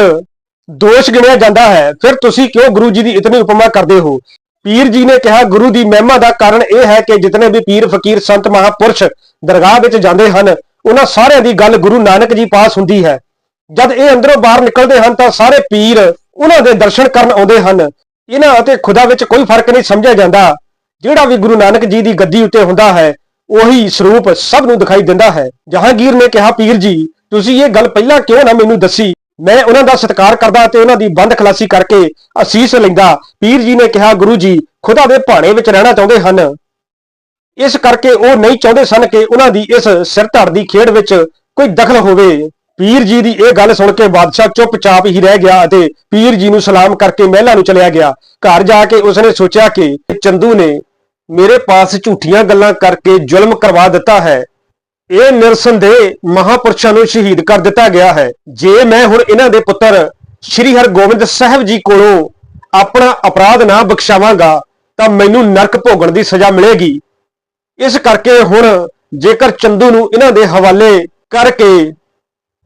Speaker 1: ਦੋਸ਼ ਗਿਣਿਆ ਜਾਂਦਾ ਹੈ, ਫਿਰ ਤੁਸੀਂ ਕਿਉਂ ਗੁਰੂ ਜੀ ਦੀ ਇਤਨੀ ਉਪਮਾ ਕਰਦੇ ਹੋ? ਪੀਰ ਜੀ ਨੇ ਕਿਹਾ, ਗੁਰੂ ਦੀ ਮਹਿਮਾ ਦਾ ਕਾਰਨ ਇਹ ਹੈ ਕਿ ਜਿਤਨੇ ਵੀ ਪੀਰ, ਫਕੀਰ, ਸੰਤ, ਮਹਾਪੁਰਸ਼ ਦਰਗਾਹ ਵਿੱਚ ਜਾਂਦੇ ਹਨ, ਉਹਨਾਂ ਸਾਰਿਆਂ ਦੀ ਗੱਲ ਗੁਰੂ ਨਾਨਕ ਜੀ ਪਾਸ ਹੁੰਦੀ ਹੈ। ਜਦ ਇਹ ਅੰਦਰੋਂ ਬਾਹਰ ਨਿਕਲਦੇ ਹਨ, ਤਾਂ ਸਾਰੇ ਪੀਰ ਉਹਨਾਂ ਦੇ ਦਰਸ਼ਨ ਕਰਨ ਆਉਂਦੇ ਹਨ। ਇਹਨਾਂ ਅਤੇ ਖੁਦਾ ਵਿੱਚ ਕੋਈ ਫ਼ਰਕ ਨਹੀਂ ਸਮਝਿਆ ਜਾਂਦਾ। ਜਿਹੜਾ ਵੀ ਗੁਰੂ ਨਾਨਕ ਜੀ ਦੀ ਗੱਦੀ ਉੱਤੇ ਹੁੰਦਾ ਹੈ, ਉਹੀ ਸਰੂਪ ਸਭ ਨੂੰ ਦਿਖਾਈ ਦਿੰਦਾ ਹੈ। ਜਹਾਂਗੀਰ ਨੇ ਕਿਹਾ, ਪੀਰ ਜੀ, ਤੁਸੀਂ ਇਹ ਗੱਲ ਪਹਿਲਾਂ ਕਿਉਂ ਨਾ ਮੈਨੂੰ ਦੱਸੀ? ਮੈਂ ਉਹਨਾਂ ਦਾ ਸਤਿਕਾਰ ਕਰਦਾ ਤੇ ਉਹਨਾਂ ਦੀ ਬੰਦ ਖਲਾਸੀ ਕਰਕੇ ਅਸੀਸ ਲੈਂਦਾ। ਪੀਰ ਜੀ ਨੇ ਕਿਹਾ, ਗੁਰੂ ਜੀ, ਖੁਦਾ ਦੇ ਭਾਣੇ ਵਿੱਚ ਰਹਿਣਾ ਚਾਹੁੰਦੇ ਹਨ। ਇਸ ਕਰਕੇ ਉਹ ਨਹੀਂ ਚਾਹੁੰਦੇ ਸਨ ਕਿ ਉਹਨਾਂ ਦੀ ਇਸ ਸਿਰ ਧੜ ਦੀ ਖੇਡ ਵਿੱਚ ਕੋਈ ਦਖਲ ਹੋਵੇ। ਪੀਰ ਜੀ ਦੀ ਇਹ ਗੱਲ ਸੁਣ ਕੇ ਬਾਦਸ਼ਾਹ ਚੁੱਪਚਾਪ ਹੀ ਰਹਿ ਗਿਆ ਅਤੇ ਪੀਰ ਜੀ ਨੂੰ ਸਲਾਮ ਕਰਕੇ ਮਹਿਲਾ ਨੂੰ ਚਲਿਆ ਗਿਆ। ਘਰ ਜਾ ਕੇ ਉਸਨੇ ਸੋਚਿਆ ਕਿ ਚੰਦੂ ਨੇ ਮੇਰੇ ਪਾਸ ਝੂਠੀਆਂ ਗੱਲਾਂ ਕਰਕੇ ਜ਼ੁਲਮ ਕਰਵਾ ਦਿੱਤਾ ਹੈ। ਇਹ ਨਿਰਸੰਦੇਹ ਮਹਾਪੁਰਸ਼ਾਂ ਨੂੰ ਸ਼ਹੀਦ ਕਰ ਦਿੱਤਾ ਗਿਆ ਹੈ। ਜੇ ਮੈਂ ਹੁਣ ਇਹਨਾਂ ਦੇ ਪੁੱਤਰ ਸ੍ਰੀ ਹਰਗੋਬਿੰਦ ਸਾਹਿਬ ਜੀ ਕੋਲੋਂ ਆਪਣਾ ਅਪਰਾਧ ਨਾ ਬਖਸ਼ਾਵਾਂਗਾ, ਤਾਂ ਮੈਨੂੰ ਨਰਕ ਭੋਗਣ ਦੀ ਸਜ਼ਾ ਮਿਲੇਗੀ। ਇਸ ਕਰਕੇ ਹੁਣ ਜੇਕਰ ਚੰਦੂ ਨੂੰ ਇਹਨਾਂ ਦੇ ਹਵਾਲੇ ਕਰਕੇ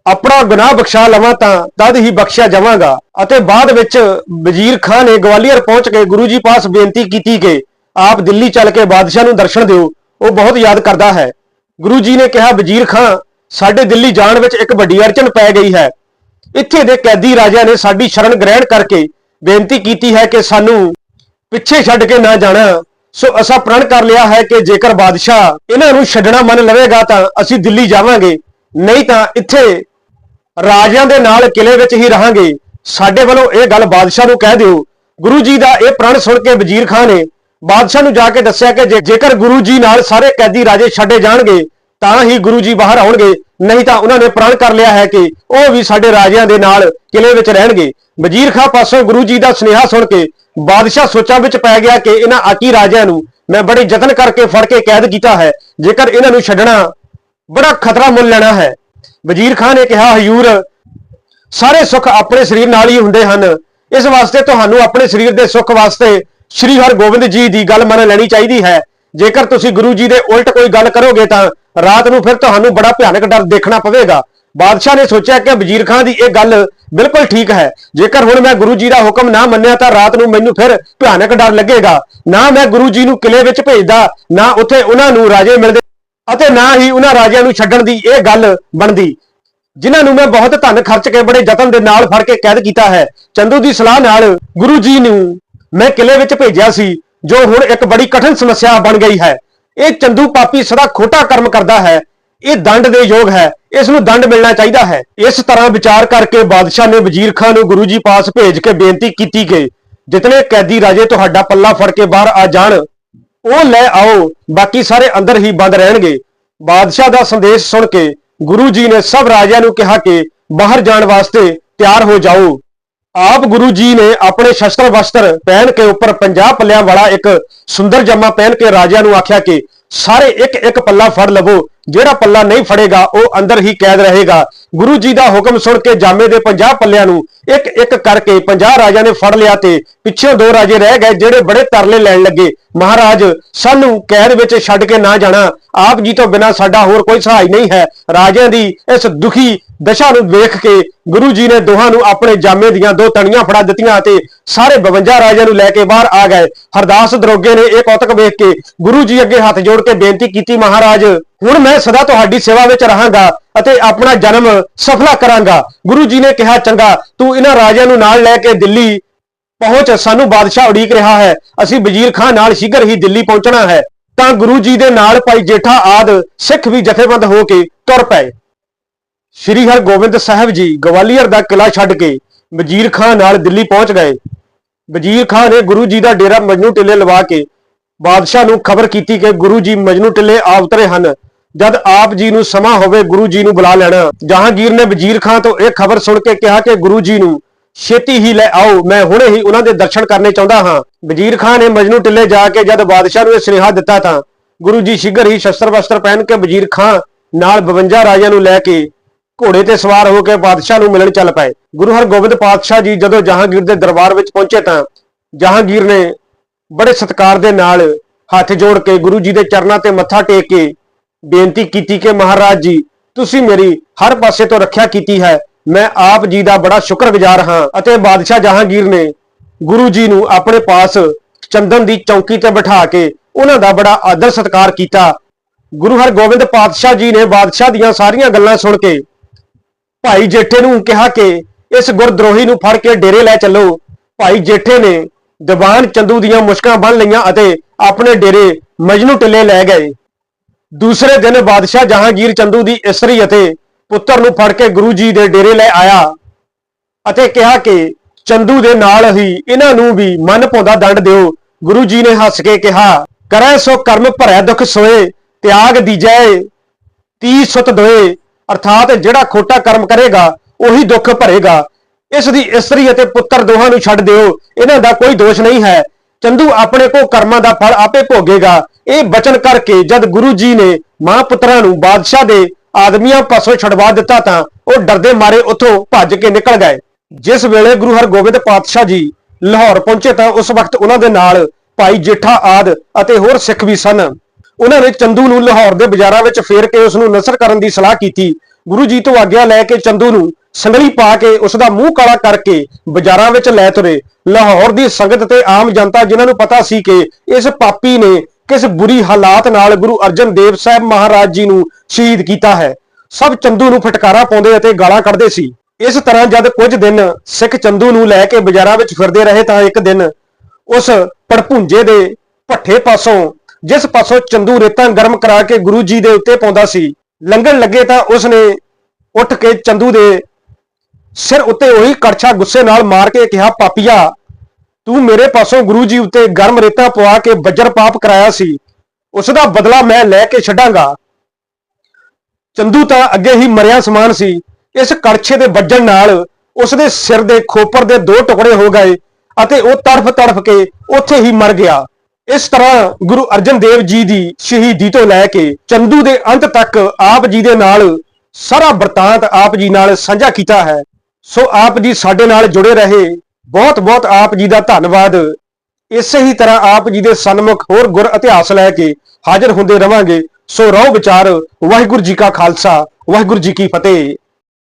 Speaker 1: ਆਪਣਾ ਗੁਨਾਹ ਬਖਸ਼ਾ ਲਵਾਂ, ਤਾਂ ਤਦ ਹੀ ਬਖਸ਼ਿਆ ਜਾਵਾਂਗਾ। ਅਤੇ ਬਾਅਦ ਵਿੱਚ ਵਜ਼ੀਰ ਖਾਨ ਨੇ ਗਵਾਲੀਅਰ ਪਹੁੰਚ ਕੇ ਗੁਰੂ ਜੀ ਪਾਸ ਬੇਨਤੀ ਕੀਤੀ ਕਿ ਆਪ ਦਿੱਲੀ ਚੱਲ ਕੇ ਬਾਦਸ਼ਾਹ ਨੂੰ ਦਰਸ਼ਨ ਦਿਓ। ਉਹ ਬਹੁਤ ਯਾਦ ਕਰਦਾ ਹੈ। ਗੁਰੂ ਜੀ ਨੇ ਕਿਹਾ, ਵਜ਼ੀਰ ਖਾਨ ਸਾਡੇ ਦਿੱਲੀ ਜਾਣ ਵਿੱਚ ਇੱਕ ਵੱਡੀ ਅੜਚਨ ਪੈ ਗਈ ਹੈ। ਇੱਥੇ ਦੇ ਕੈਦੀ ਰਾਜਿਆਂ ਨੇ ਸਾਡੀ ਸ਼ਰਨ ਗ੍ਰਹਿਣ ਕਰਕੇ ਬੇਨਤੀ ਕੀਤੀ ਹੈ ਕਿ ਸਾਨੂੰ ਪਿੱਛੇ ਛੱਡ ਕੇ ਨਾ ਜਾਣਾ। ਸੋ ਅਸਾਂ ਪ੍ਰਣ ਕਰ ਲਿਆ ਹੈ ਕਿ ਜੇਕਰ ਬਾਦਸ਼ਾਹ ਇਹਨਾਂ ਨੂੰ ਛੱਡਣਾ ਮੰਨ ਲਵੇਗਾ ਤਾਂ ਅਸੀਂ ਦਿੱਲੀ ਜਾਵਾਂਗੇ। ਨਹੀਂ ਤਾਂ ਇੱਥੇ ਰਾਜਿਆਂ ਦੇ ਨਾਲ ਕਿਲੇ ਵਿੱਚ ਹੀ ਰਹਾਂਗੇ। ਸਾਡੇ ਵੱਲੋਂ ਇਹ ਗੱਲ ਬਾਦਸ਼ਾਹ ਨੂੰ ਕਹਿ ਦਿਓ। ਗੁਰੂ ਜੀ ਦਾ ਇਹ ਪ੍ਰਣ ਸੁਣ ਕੇ ਵਜ਼ੀਰ ਖਾਨ ਨੇ ਬਾਦਸ਼ਾਹ ਨੂੰ ਜਾ ਕੇ ਦੱਸਿਆ ਕਿ ਜੇਕਰ ਗੁਰੂ ਜੀ ਨਾਲ ਸਾਰੇ ਕੈਦੀ ਰਾਜੇ ਛੱਡੇ ਜਾਣਗੇ, ਤਾਂ ਹੀ ਗੁਰੂ ਜੀ ਬਾਹਰ ਆਉਣਗੇ। ਨਹੀਂ ਤਾਂ ਉਹਨਾਂ ਨੇ ਪ੍ਰਣ ਕਰ ਲਿਆ ਹੈ ਕਿ ਉਹ ਵੀ ਸਾਡੇ ਰਾਜਿਆਂ ਦੇ ਨਾਲ ਕਿਲੇ ਵਿੱਚ ਰਹਿਣਗੇ। ਵਜ਼ੀਰ ਖਾਂ ਪਾਸੋਂ ਗੁਰੂ ਜੀ ਦਾ ਸੁਨੇਹਾ ਸੁਣ ਕੇ ਬਾਦਸ਼ਾਹ ਸੋਚਾਂ ਵਿੱਚ ਪੈ ਗਿਆ ਕਿ ਇਹਨਾਂ ਆਕੀ ਰਾਜਿਆਂ ਨੂੰ ਮੈਂ ਬੜੇ ਯਤਨ ਕਰਕੇ ਫੜ ਕੇ ਕੈਦ ਕੀਤਾ ਹੈ। ਜੇਕਰ ਇਹਨਾਂ ਨੂੰ ਛੱਡਣਾ ਬੜਾ ਖਤਰਾ ਮੁੱਲ ਲੈਣਾ ਹੈ। ਵਜ਼ੀਰ ਖਾਨ ਨੇ ਕਿਹਾ, ਹਯੂਰ, ਸਾਰੇ ਸੁੱਖ ਆਪਣੇ ਸਰੀਰ ਨਾਲ ਹੀ ਹੁੰਦੇ ਹਨ। ਇਸ ਵਾਸਤੇ ਤੁਹਾਨੂੰ ਆਪਣੇ ਸਰੀਰ ਦੇ ਸੁੱਖ ਵਾਸਤੇ ਸ੍ਰੀ ਹਰਗੋਬਿੰਦ ਜੀ ਦੀ ਗੱਲ ਮੰਨ ਲੈਣੀ ਚਾਹੀਦੀ ਹੈ। ਜੇਕਰ ਤੁਸੀਂ ਗੁਰੂ ਜੀ ਦੇ ਉਲਟ ਕੋਈ ਗੱਲ ਕਰੋਗੇ ਤਾਂ ਰਾਤ ਨੂੰ ਫਿਰ ਤੁਹਾਨੂੰ ਬੜਾ ਭਿਆਨਕ ਡਰ ਦੇਖਣਾ ਪਵੇਗਾ। ਬਾਦਸ਼ਾਹ ਨੇ ਸੋਚਿਆ ਕਿ ਵਜ਼ੀਰ ਖਾਨ ਦੀ ਇਹ ਗੱਲ ਬਿਲਕੁਲ ਠੀਕ ਹੈ। ਜੇਕਰ ਹੁਣ ਮੈਂ ਗੁਰੂ ਜੀ ਦਾ ਹੁਕਮ ਨਾ ਮੰਨਿਆ ਤਾਂ ਰਾਤ ਨੂੰ ਮੈਨੂੰ ਫਿਰ ਭਿਆਨਕ ਡਰ ਲੱਗੇਗਾ। ਨਾ ਮੈਂ ਗੁਰੂ ਜੀ ਨੂੰ ਕਿਲੇ ਵਿੱਚ ਭੇਜਦਾ, ਨਾ ਉੱਥੇ ਉਹਨਾਂ ਨੂੰ ਰਾਜੇ ਮਿਲਦੇ ਅਤੇ ਨਾ ਹੀ ਉਹਨਾਂ ਰਾਜਿਆਂ ਨੂੰ ਛੱਡਣ ਦੀ ਇਹ ਗੱਲ ਬਣਦੀ। ਜਿਨ੍ਹਾਂ ਨੂੰ ਮੈਂ ਬਹੁਤ ਧਨ ਖਰਚ ਕੇ ਬੜੇ ਯਤਨ ਦੇ ਨਾਲ ਫੜ ਕੇ ਕੈਦ ਕੀਤਾ ਹੈ। ਚੰਦੂ ਦੀ ਸਲਾਹ ਨਾਲ ਗੁਰੂ ਜੀ ਨੂੰ ਮੈਂ ਕਿਲੇ ਵਿੱਚ ਭੇਜਿਆ ਸੀ, ਜੋ ਹੁਣ ਇੱਕ ਬੜੀ ਕਠਿਨ ਸਮੱਸਿਆ ਬਣ ਗਈ ਹੈ। ਇਹ ਚੰਦੂ ਪਾਪੀ ਸਦਾ ਖੋਟਾ ਕਰਮ ਕਰਦਾ ਹੈ। ਇਹ ਦੰਡ ਦੇ ਯੋਗ ਹੈ। ਇਸ ਨੂੰ ਦੰਡ ਮਿਲਣਾ ਚਾਹੀਦਾ ਹੈ। ਇਸ ਤਰ੍ਹਾਂ ਵਿਚਾਰ ਕਰਕੇ ਬਾਦਸ਼ਾਹ ਨੇ ਵਜ਼ੀਰ ਖਾਨ ਨੂੰ ਗੁਰੂ ਜੀ ਪਾਸ ਭੇਜ ਕੇ ਬੇਨਤੀ ਕੀਤੀ ਕਿ ਜਿਤਨੇ ਕੈਦੀ ਰਾਜੇ ਤੁਹਾਡਾ ਪੱਲਾ ਫੜ ਕੇ ਬਾਹਰ ਆ ਜਾਣ, ਉਹ ਲੈ ਆਓ। ਬਾਕੀ ਸਾਰੇ ਅੰਦਰ ਹੀ ਬੰਦ ਰਹਿਣਗੇ। ਬਾਦਸ਼ਾਹ ਦਾ ਸੰਦੇਸ਼ ਸੁਣ ਕੇ ਗੁਰੂ ਜੀ ਨੇ ਸਭ ਰਾਜਿਆਂ ਨੂੰ ਕਿਹਾ ਕਿ ਬਾਹਰ ਜਾਣ ਵਾਸਤੇ ਤਿਆਰ ਹੋ ਜਾਓ। ਆਪ ਗੁਰੂ ਜੀ ਨੇ ਆਪਣੇ ਸ਼ਸਤਰ ਵਸਤਰ ਪਹਿਨ ਕੇ ਉੱਪਰ 50 ਪੱਲਿਆਂ ਵਾਲਾ ਇੱਕ ਸੁੰਦਰ ਜੰਮਾ ਪਹਿਨ ਕੇ ਰਾਜਿਆਂ ਨੂੰ ਆਖਿਆ ਕਿ ਸਾਰੇ ਇੱਕ ਇੱਕ ਪੱਲਾ ਫੜ ਲਵੋ, ਜਿਹੜਾ ਪੱਲਾ ਨਹੀਂ ਫੜੇਗਾ, ਉਹ ਅੰਦਰ ਹੀ ਕੈਦ ਰਹੇਗਾ। ਗੁਰੂ ਜੀ ਦਾ ਹੁਕਮ ਸੁਣ ਕੇ ਜਾਮੇ ਦੇ 50 ਪੱਲਿਆਂ ਨੂੰ ਇੱਕ ਇੱਕ ਕਰਕੇ 50 ਰਾਜਿਆਂ ਨੇ ਫੜ ਲਿਆ ਤੇ ਪਿੱਛੇ ਦੋ ਰਾਜੇ ਰਹਿ ਗਏ, ਜਿਹੜੇ ਬੜੇ ਤਰਲੇ ਲੈਣ ਲੱਗੇ। ਮਹਾਰਾਜ, ਸਾਨੂੰ ਕੈਦ ਵਿੱਚ ਛੱਡ ਕੇ ਨਾ ਜਾਣਾ। ਆਪ ਜੀ ਤੋਂ ਬਿਨਾ ਸਾਡਾ ਹੋਰ ਕੋਈ ਸਹਾਈ ਨਹੀਂ ਹੈ। ਰਾਜਿਆਂ ਦੀ ਇਸ ਦੁਖੀ ਦਸ਼ਾ ਨੂੰ ਵੇਖ ਕੇ ਗੁਰੂ ਜੀ ਨੇ ਦੋਹਾਂ ਨੂੰ ਆਪਣੇ ਜਾਮੇ ਦੀਆਂ ਦੋ ਤਣੀਆਂ ਫੜਾ ਦਿੱਤੀਆਂ ਅਤੇ ਸਾਰੇ 52 ਰਾਜਿਆਂ ਨੂੰ ਲੈ ਕੇ ਬਾਹਰ ਆ ਗਏ। ਹਰਦਾਸ ਦਰੋਗੇ ਨੇ ਇਹ ਕੌਤਕ ਵੇਖ ਕੇ ਗੁਰੂ ਜੀ ਅੱਗੇ ਹੱਥ ਜੋੜ ਕੇ ਬੇਨਤੀ ਕੀਤੀ, ਮਹਾਰਾਜ, ਹੁਣ ਮੈਂ ਸਦਾ ਤੁਹਾਡੀ ਸੇਵਾ ਵਿੱਚ ਰਹਾਂਗਾ ਅਤੇ ਆਪਣਾ ਜਨਮ ਸਫਲਾ ਕਰਾਂਗਾ। ਗੁਰੂ ਜੀ ਨੇ ਕਿਹਾ, ਚੰਗਾ, ਤੂੰ ਇਹਨਾਂ ਰਾਜਿਆਂ ਨੂੰ ਨਾਲ ਲੈ ਕੇ ਦਿੱਲੀ ਪਹੁੰਚ। ਸਾਨੂੰ ਬਾਦਸ਼ਾਹ ਉਡੀਕ ਰਿਹਾ ਹੈ। ਅਸੀਂ ਵਜ਼ੀਰ ਖਾਨ ਨਾਲ ਸ਼ੀਘਰ ਹੀ ਦਿੱਲੀ ਪਹੁੰਚਣਾ ਹੈ। ਤਾਂ ਗੁਰੂ ਜੀ ਦੇ ਨਾਲ ਭਾਈ ਜੇਠਾ ਆਦ ਸਿੱਖ ਵੀ ਜਥੇਬੰਦ ਹੋ ਕੇ ਤੁਰ ਪਏ। ਸ਼੍ਰੀ ਹਰਗੋਬਿੰਦ ਸਾਹਿਬ ਜੀ ਗਵਾਲੀਅਰ ਦਾ ਕਿਲਾ ਛੱਡ ਕੇ ਵਜ਼ੀਰ ਖਾਨ ਨਾਲ ਦਿੱਲੀ ਪਹੁੰਚ ਗਏ। ਵਜ਼ੀਰ ਖਾਨ ਨੇ ਗੁਰੂ ਜੀ ਦਾ ਡੇਰਾ ਮਜਨੂ ਟਿੱਲੇ ਲਵਾ ਕੇ ਬਾਦਸ਼ਾਹ ਨੂੰ ਖਬਰ ਕੀਤੀ ਕਿ ਗੁਰੂ ਜੀ ਮਜਨੂ ਟਿੱਲੇ ਆਵਤਰੇ ਹਨ। ਜਦ ਆਪ ਜੀ ਨੂੰ ਸਮਾਂ ਹੋਵੇ ਗੁਰੂ ਜੀ ਨੂੰ ਬੁਲਾ ਲੈਣਾ। ਜਹਾਂਗੀਰ ਨੇ ਵਜ਼ੀਰ ਖਾਨ ਤੋਂ ਇਹ ਖਬਰ ਸੁਣ ਕੇ ਕਿਹਾ ਕਿ ਗੁਰੂ ਜੀ ਨੂੰ ਛੇਤੀ ਹੀ ਲੈ ਆਓ, ਮੈਂ ਹੁਣੇ ਹੀ ਉਹਨਾਂ ਦੇ ਦਰਸ਼ਨ ਕਰਨੇ ਚਾਹੁੰਦਾ ਹਾਂ। ਵਜ਼ੀਰ ਖਾਨ ਨੇ ਮਜਨੂ ਟਿੱਲੇ ਜਾ ਕੇ ਜਦ ਬਾਦਸ਼ਾਹ ਨੂੰ ਇਹ ਸੁਨੇਹਾ ਦਿੱਤਾ ਤਾਂ ਗੁਰੂ ਜੀ ਸ਼ਿਗਰ ਹੀ ਸ਼ਸਤਰ ਵਸਤਰ ਪਹਿਨ ਕੇ ਵਜ਼ੀਰ ਖਾਨ ਨਾਲ 52 ਰਾਜਿਆਂ ਨੂੰ ਲੈ ਕੇ ਘੋੜੇ ਤੇ ਸਵਾਰ ਹੋ ਕੇ ਬਾਦਸ਼ਾਹ ਨੂੰ ਮਿਲਣ ਚੱਲ ਪਏ। ਗੁਰੂ ਹਰਗੋਬਿੰਦ ਪਾਤਸ਼ਾਹ ਜੀ ਜਦੋਂ ਜਹਾਂਗੀਰ ਦੇ ਦਰਬਾਰ ਵਿੱਚ ਪਹੁੰਚੇ ਤਾਂ ਜਹਾਂਗੀਰ ਨੇ ਬੜੇ ਸਤਿਕਾਰ ਦੇ ਨਾਲ ਹੱਥ ਜੋੜ ਕੇ ਗੁਰੂ ਜੀ ਦੇ ਚਰਨਾਂ ਤੇ ਮੱਥਾ ਟੇਕ ਕੇ ਬੇਨਤੀ ਕੀਤੀ ਕਿ ਮਹਾਰਾਜ ਜੀ, ਤੁਸੀਂ ਮੇਰੀ ਹਰ ਪਾਸੇ ਤੋਂ ਰੱਖਿਆ ਕੀਤੀ ਹੈ। ਮੈਂ ਆਪ ਜੀ ਦਾ ਬੜਾ ਸ਼ੁਕਰਗੁਜ਼ਾਰ ਹਾਂ ਅਤੇ ਬਾਦਸ਼ਾਹ ਜਹਾਂਗੀਰ ਨੇ ਗੁਰੂ ਜੀ ਨੂੰ ਆਪਣੇ ਪਾਸ ਚੰਦਨ ਦੀ ਚੌਕੀ ਤੇ ਬਿਠਾ ਕੇ ਉਹਨਾਂ ਦਾ ਬੜਾ ਆਦਰ ਸਤਿਕਾਰ ਕੀਤਾ। ਗੁਰੂ ਹਰਗੋਬਿੰਦ ਪਾਤਸ਼ਾਹ ਜੀ ਨੇ ਬਾਦਸ਼ਾਹ ਦੀਆਂ ਸਾਰੀਆਂ ਗੱਲਾਂ ਸੁਣ ਕੇ ਭਾਈ ਜੇਠੇ ਨੂੰ ਕਿਹਾ ਕਿ ਇਸ ਗੁਰਦਰੋਹੀ ਨੂੰ ਫੜ ਕੇ ਡੇਰੇ ਲੈ ਚੱਲੋ। ਭਾਈ ਜੇਠੇ ਨੇ ਦੀਵਾਨ ਚੰਦੂ ਦੀਆਂ ਮੁਸ਼ਕਾਂ ਬੰਨ ਲਈਆਂ ਅਤੇ ਆਪਣੇ ਡੇਰੇ ਮਜਨੂ ਟਿੱਲੇ ਲੈ ਗਏ। ਦੂਸਰੇ ਦਿਨ ਬਾਦਸ਼ਾਹ ਜਹਾਂਗੀਰ ਚੰਦੂ ਦੀ ਇਸਤਰੀ ਅਤੇ ਪੁੱਤਰ ਨੂੰ ਫੜ ਕੇ ਗੁਰੂ ਜੀ ਦੇ ਡੇਰੇ ਲੈ ਆਇਆ ਅਤੇ ਕਿਹਾ ਕਿ ਚੰਦੂ ਦੇ ਨਾਲ ਹੀ ਇਹਨਾਂ ਨੂੰ ਵੀ ਮਨ ਪਾਉਂਦਾ ਦੰਡ ਦਿਓ। ਗੁਰੂ ਜੀ ਨੇ ਹੱਸ ਕੇ ਕਿਹਾ, ਕਰੈ ਸੋ ਕਰਮ ਭਰੈ ਦੁਖ ਸੋਏ, ਤਿਆਗ ਦੀਜੈ ਤੀ ਸੁਤ ਦੋਏ ਅਰਥਾਤ ਜਿਹੜਾ ਖੋਟਾ ਕਰਮ ਕਰੇਗਾ, ਉਹੀ ਦੁੱਖ ਭਰੇਗਾ। ਇਸ ਦੀ ਇਸਤਰੀ ਅਤੇ ਪੁੱਤਰ ਦੋਹਾਂ ਨੂੰ ਛੱਡ ਦਿਓ। ਇਹਨਾਂ ਦਾ ਕੋਈ ਦੋਸ਼ ਨਹੀਂ ਹੈ। ਚੰਦੂ ਆਪਣੇ ਕੋ ਕਰਮਾਂ ਦਾ ਫਲ ਆਪੇ ਭੋਗੇਗਾ। ਇਹ ਬਚਨ ਕਰਕੇ ਜਦ ਗੁਰੂ ਜੀ ਨੇ ਮਾਂ ਪੁੱਤਰਾਂ ਨੂੰ ਬਾਦਸ਼ਾਹ ਦੇ ਆਦਮੀਆਂ ਪਾਸੋਂ ਛਡਵਾ ਦਿੱਤਾ ਤਾਂ ਉਹ ਡਰਦੇ ਮਾਰੇ ਉੱਥੋਂ ਭੱਜ ਕੇ ਨਿਕਲ ਗਏ। ਜਿਸ ਵੇਲੇ ਗੁਰੂ ਹਰਗੋਬਿੰਦ ਪਾਤਸ਼ਾਹ ਜੀ ਲਾਹੌਰ ਪਹੁੰਚੇ ਤਾਂ ਉਸ ਵਕਤ ਉਹਨਾਂ ਦੇ ਨਾਲ ਭਾਈ ਜੇਠਾ ਆਦ ਅਤੇ ਹੋਰ ਸਿੱਖ ਵੀ ਸਨ। ਉਹਨਾਂ ਨੇ ਚੰਦੂ ਨੂੰ ਲਾਹੌਰ ਦੇ ਬਾਜ਼ਾਰਾਂ ਵਿੱਚ ਫੇਰ ਕੇ ਉਸ ਨੂੰ ਨਸਰ ਕਰਨ ਦੀ ਸਲਾਹ ਕੀਤੀ। ਗੁਰੂ ਜੀ ਤੋਂ ਆਗਿਆ ਲੈ ਕੇ ਚੰਦੂ ਨੂੰ ਸੰਗਲੀ ਪਾ ਕੇ ਉਸ ਦਾ ਮੂੰਹ ਕਾਲਾ ਕਰਕੇ ਬਾਜ਼ਾਰਾਂ ਵਿੱਚ ਲੈ ਤੁਰੇ। ਲਾਹੌਰ ਦੀ ਸੰਗਤ ਤੇ ਆਮ ਜਨਤਾ ਜਿਨ੍ਹਾਂ ਨੂੰ ਪਤਾ ਸੀ ਕਿ ਇਸ ਪਾਪੀ ਨੇ ਕਿਸ ਬੁਰੀ ਹਾਲਾਤ ਨਾਲ ਗੁਰੂ ਅਰਜਨ ਦੇਵ ਸਾਹਿਬ ਮਹਾਰਾਜ ਜੀ ਨੂੰ ਸ਼ਹੀਦ ਕੀਤਾ ਹੈ। ਸਭ ਚੰਦੂ ਨੂੰ ਫਟਕਾਰਾ ਪਾਉਂਦੇ ਅਤੇ ਗਾਲਾਂ ਕੱਢਦੇ ਸੀ। ਇਸ ਤਰ੍ਹਾਂ ਜਦ ਕੁਝ ਦਿਨ ਸਿੱਖ ਚੰਦੂ ਨੂੰ ਲੈ ਕੇ ਬਾਜ਼ਾਰਾਂ ਵਿੱਚ ਫਿਰਦੇ ਰਹੇ ਤਾਂ ਇੱਕ ਦਿਨ ਉਸ ਪੜਪੁੰਜੇ ਦੇ ਭੱਠੇ ਪਾਸੋਂ ਜਿਸ ਪਾਸੋਂ ਚੰਦੂ ਰੇਤਾਂ ਗਰਮ ਕਰਾ ਕੇ ਗੁਰੂ ਜੀ ਦੇ ਉੱਤੇ ਪਾਉਂਦਾ ਸੀ, ਲੰਘਣ ਲੱਗੇ ਤਾਂ ਉਸ ਨੇ ਉੱਠ ਕੇ ਚੰਦੂ ਦੇ ਸਿਰ ਉੱਤੇ ਉਹੀ ਕੜਛਾ ਗੁੱਸੇ ਨਾਲ ਮਾਰ ਕੇ ਕਿਹਾ, ਪਾਪੀਆ, ਤੂੰ ਮੇਰੇ ਪਾਸੋਂ ਗੁਰੂ ਜੀ ਉੱਤੇ ਗਰਮ ਰੇਤਾਂ ਪਵਾ ਕੇ ਬੱਜਰ ਪਾਪ ਕਰਾਇਆ ਸੀ ਉਸ ਦਾ ਬਦਲਾ ਮੈਂ ਲੈ ਕੇ ਛੱਡਾਂਗਾ। ਚੰਦੂ ਤਾਂ ਅੱਗੇ ਹੀ ਮਰਿਆ ਸਮਾਨ ਸੀ। ਇਸ ਕੜਛੇ ਦੇ ਵੱਜਣ ਨਾਲ ਉਸ ਦੇ ਸਿਰ ਦੇ ਖੋਪਰ ਦੇ ਦੋ ਟੁਕੜੇ ਹੋ ਗਏ ਅਤੇ ਉਹ ਤੜਫ ਤੜਫ ਕੇ ਉੱਥੇ ਹੀ ਮਰ ਗਿਆ। ਇਸ ਤਰ੍ਹਾਂ ਗੁਰੂ ਅਰਜਨ ਦੇਵ ਜੀ ਦੀ ਸ਼ਹੀਦੀ ਤੋਂ ਲੈ ਕੇ ਚੰਦੂ ਦੇ ਅੰਤ ਤੱਕ ਆਪ ਜੀ ਦੇ ਨਾਲ ਸਾਰਾ ਵਰਤਾਂਤ ਆਪ ਜੀ ਨਾਲ ਸਾਂਝਾ ਕੀਤਾ ਹੈ। ਸੋ ਆਪ ਜੀ ਸਾਡੇ ਨਾਲ ਜੁੜੇ ਰਹੇ। ਬਹੁਤ ਬਹੁਤ ਆਪ ਜੀ ਦਾ ਧੰਨਵਾਦ। ਇਸੇ ਹੀ ਤਰ੍ਹਾਂ ਆਪ ਜੀ ਦੇ ਸਨਮੁਖ ਹੋਰ ਗੁਰ ਇਤਿਹਾਸ ਲੈ ਕੇ ਹਾਜ਼ਰ ਹੁੰਦੇ ਰਵਾਂਗੇ। ਸੋ ਰਹੋ ਵਿਚਾਰ। ਵਾਹਿਗੁਰੂ ਜੀ ਕਾ ਖਾਲਸਾ। ਵਾਹਿਗੁਰੂ ਜੀ ਕੀ ਫਤਿਹ।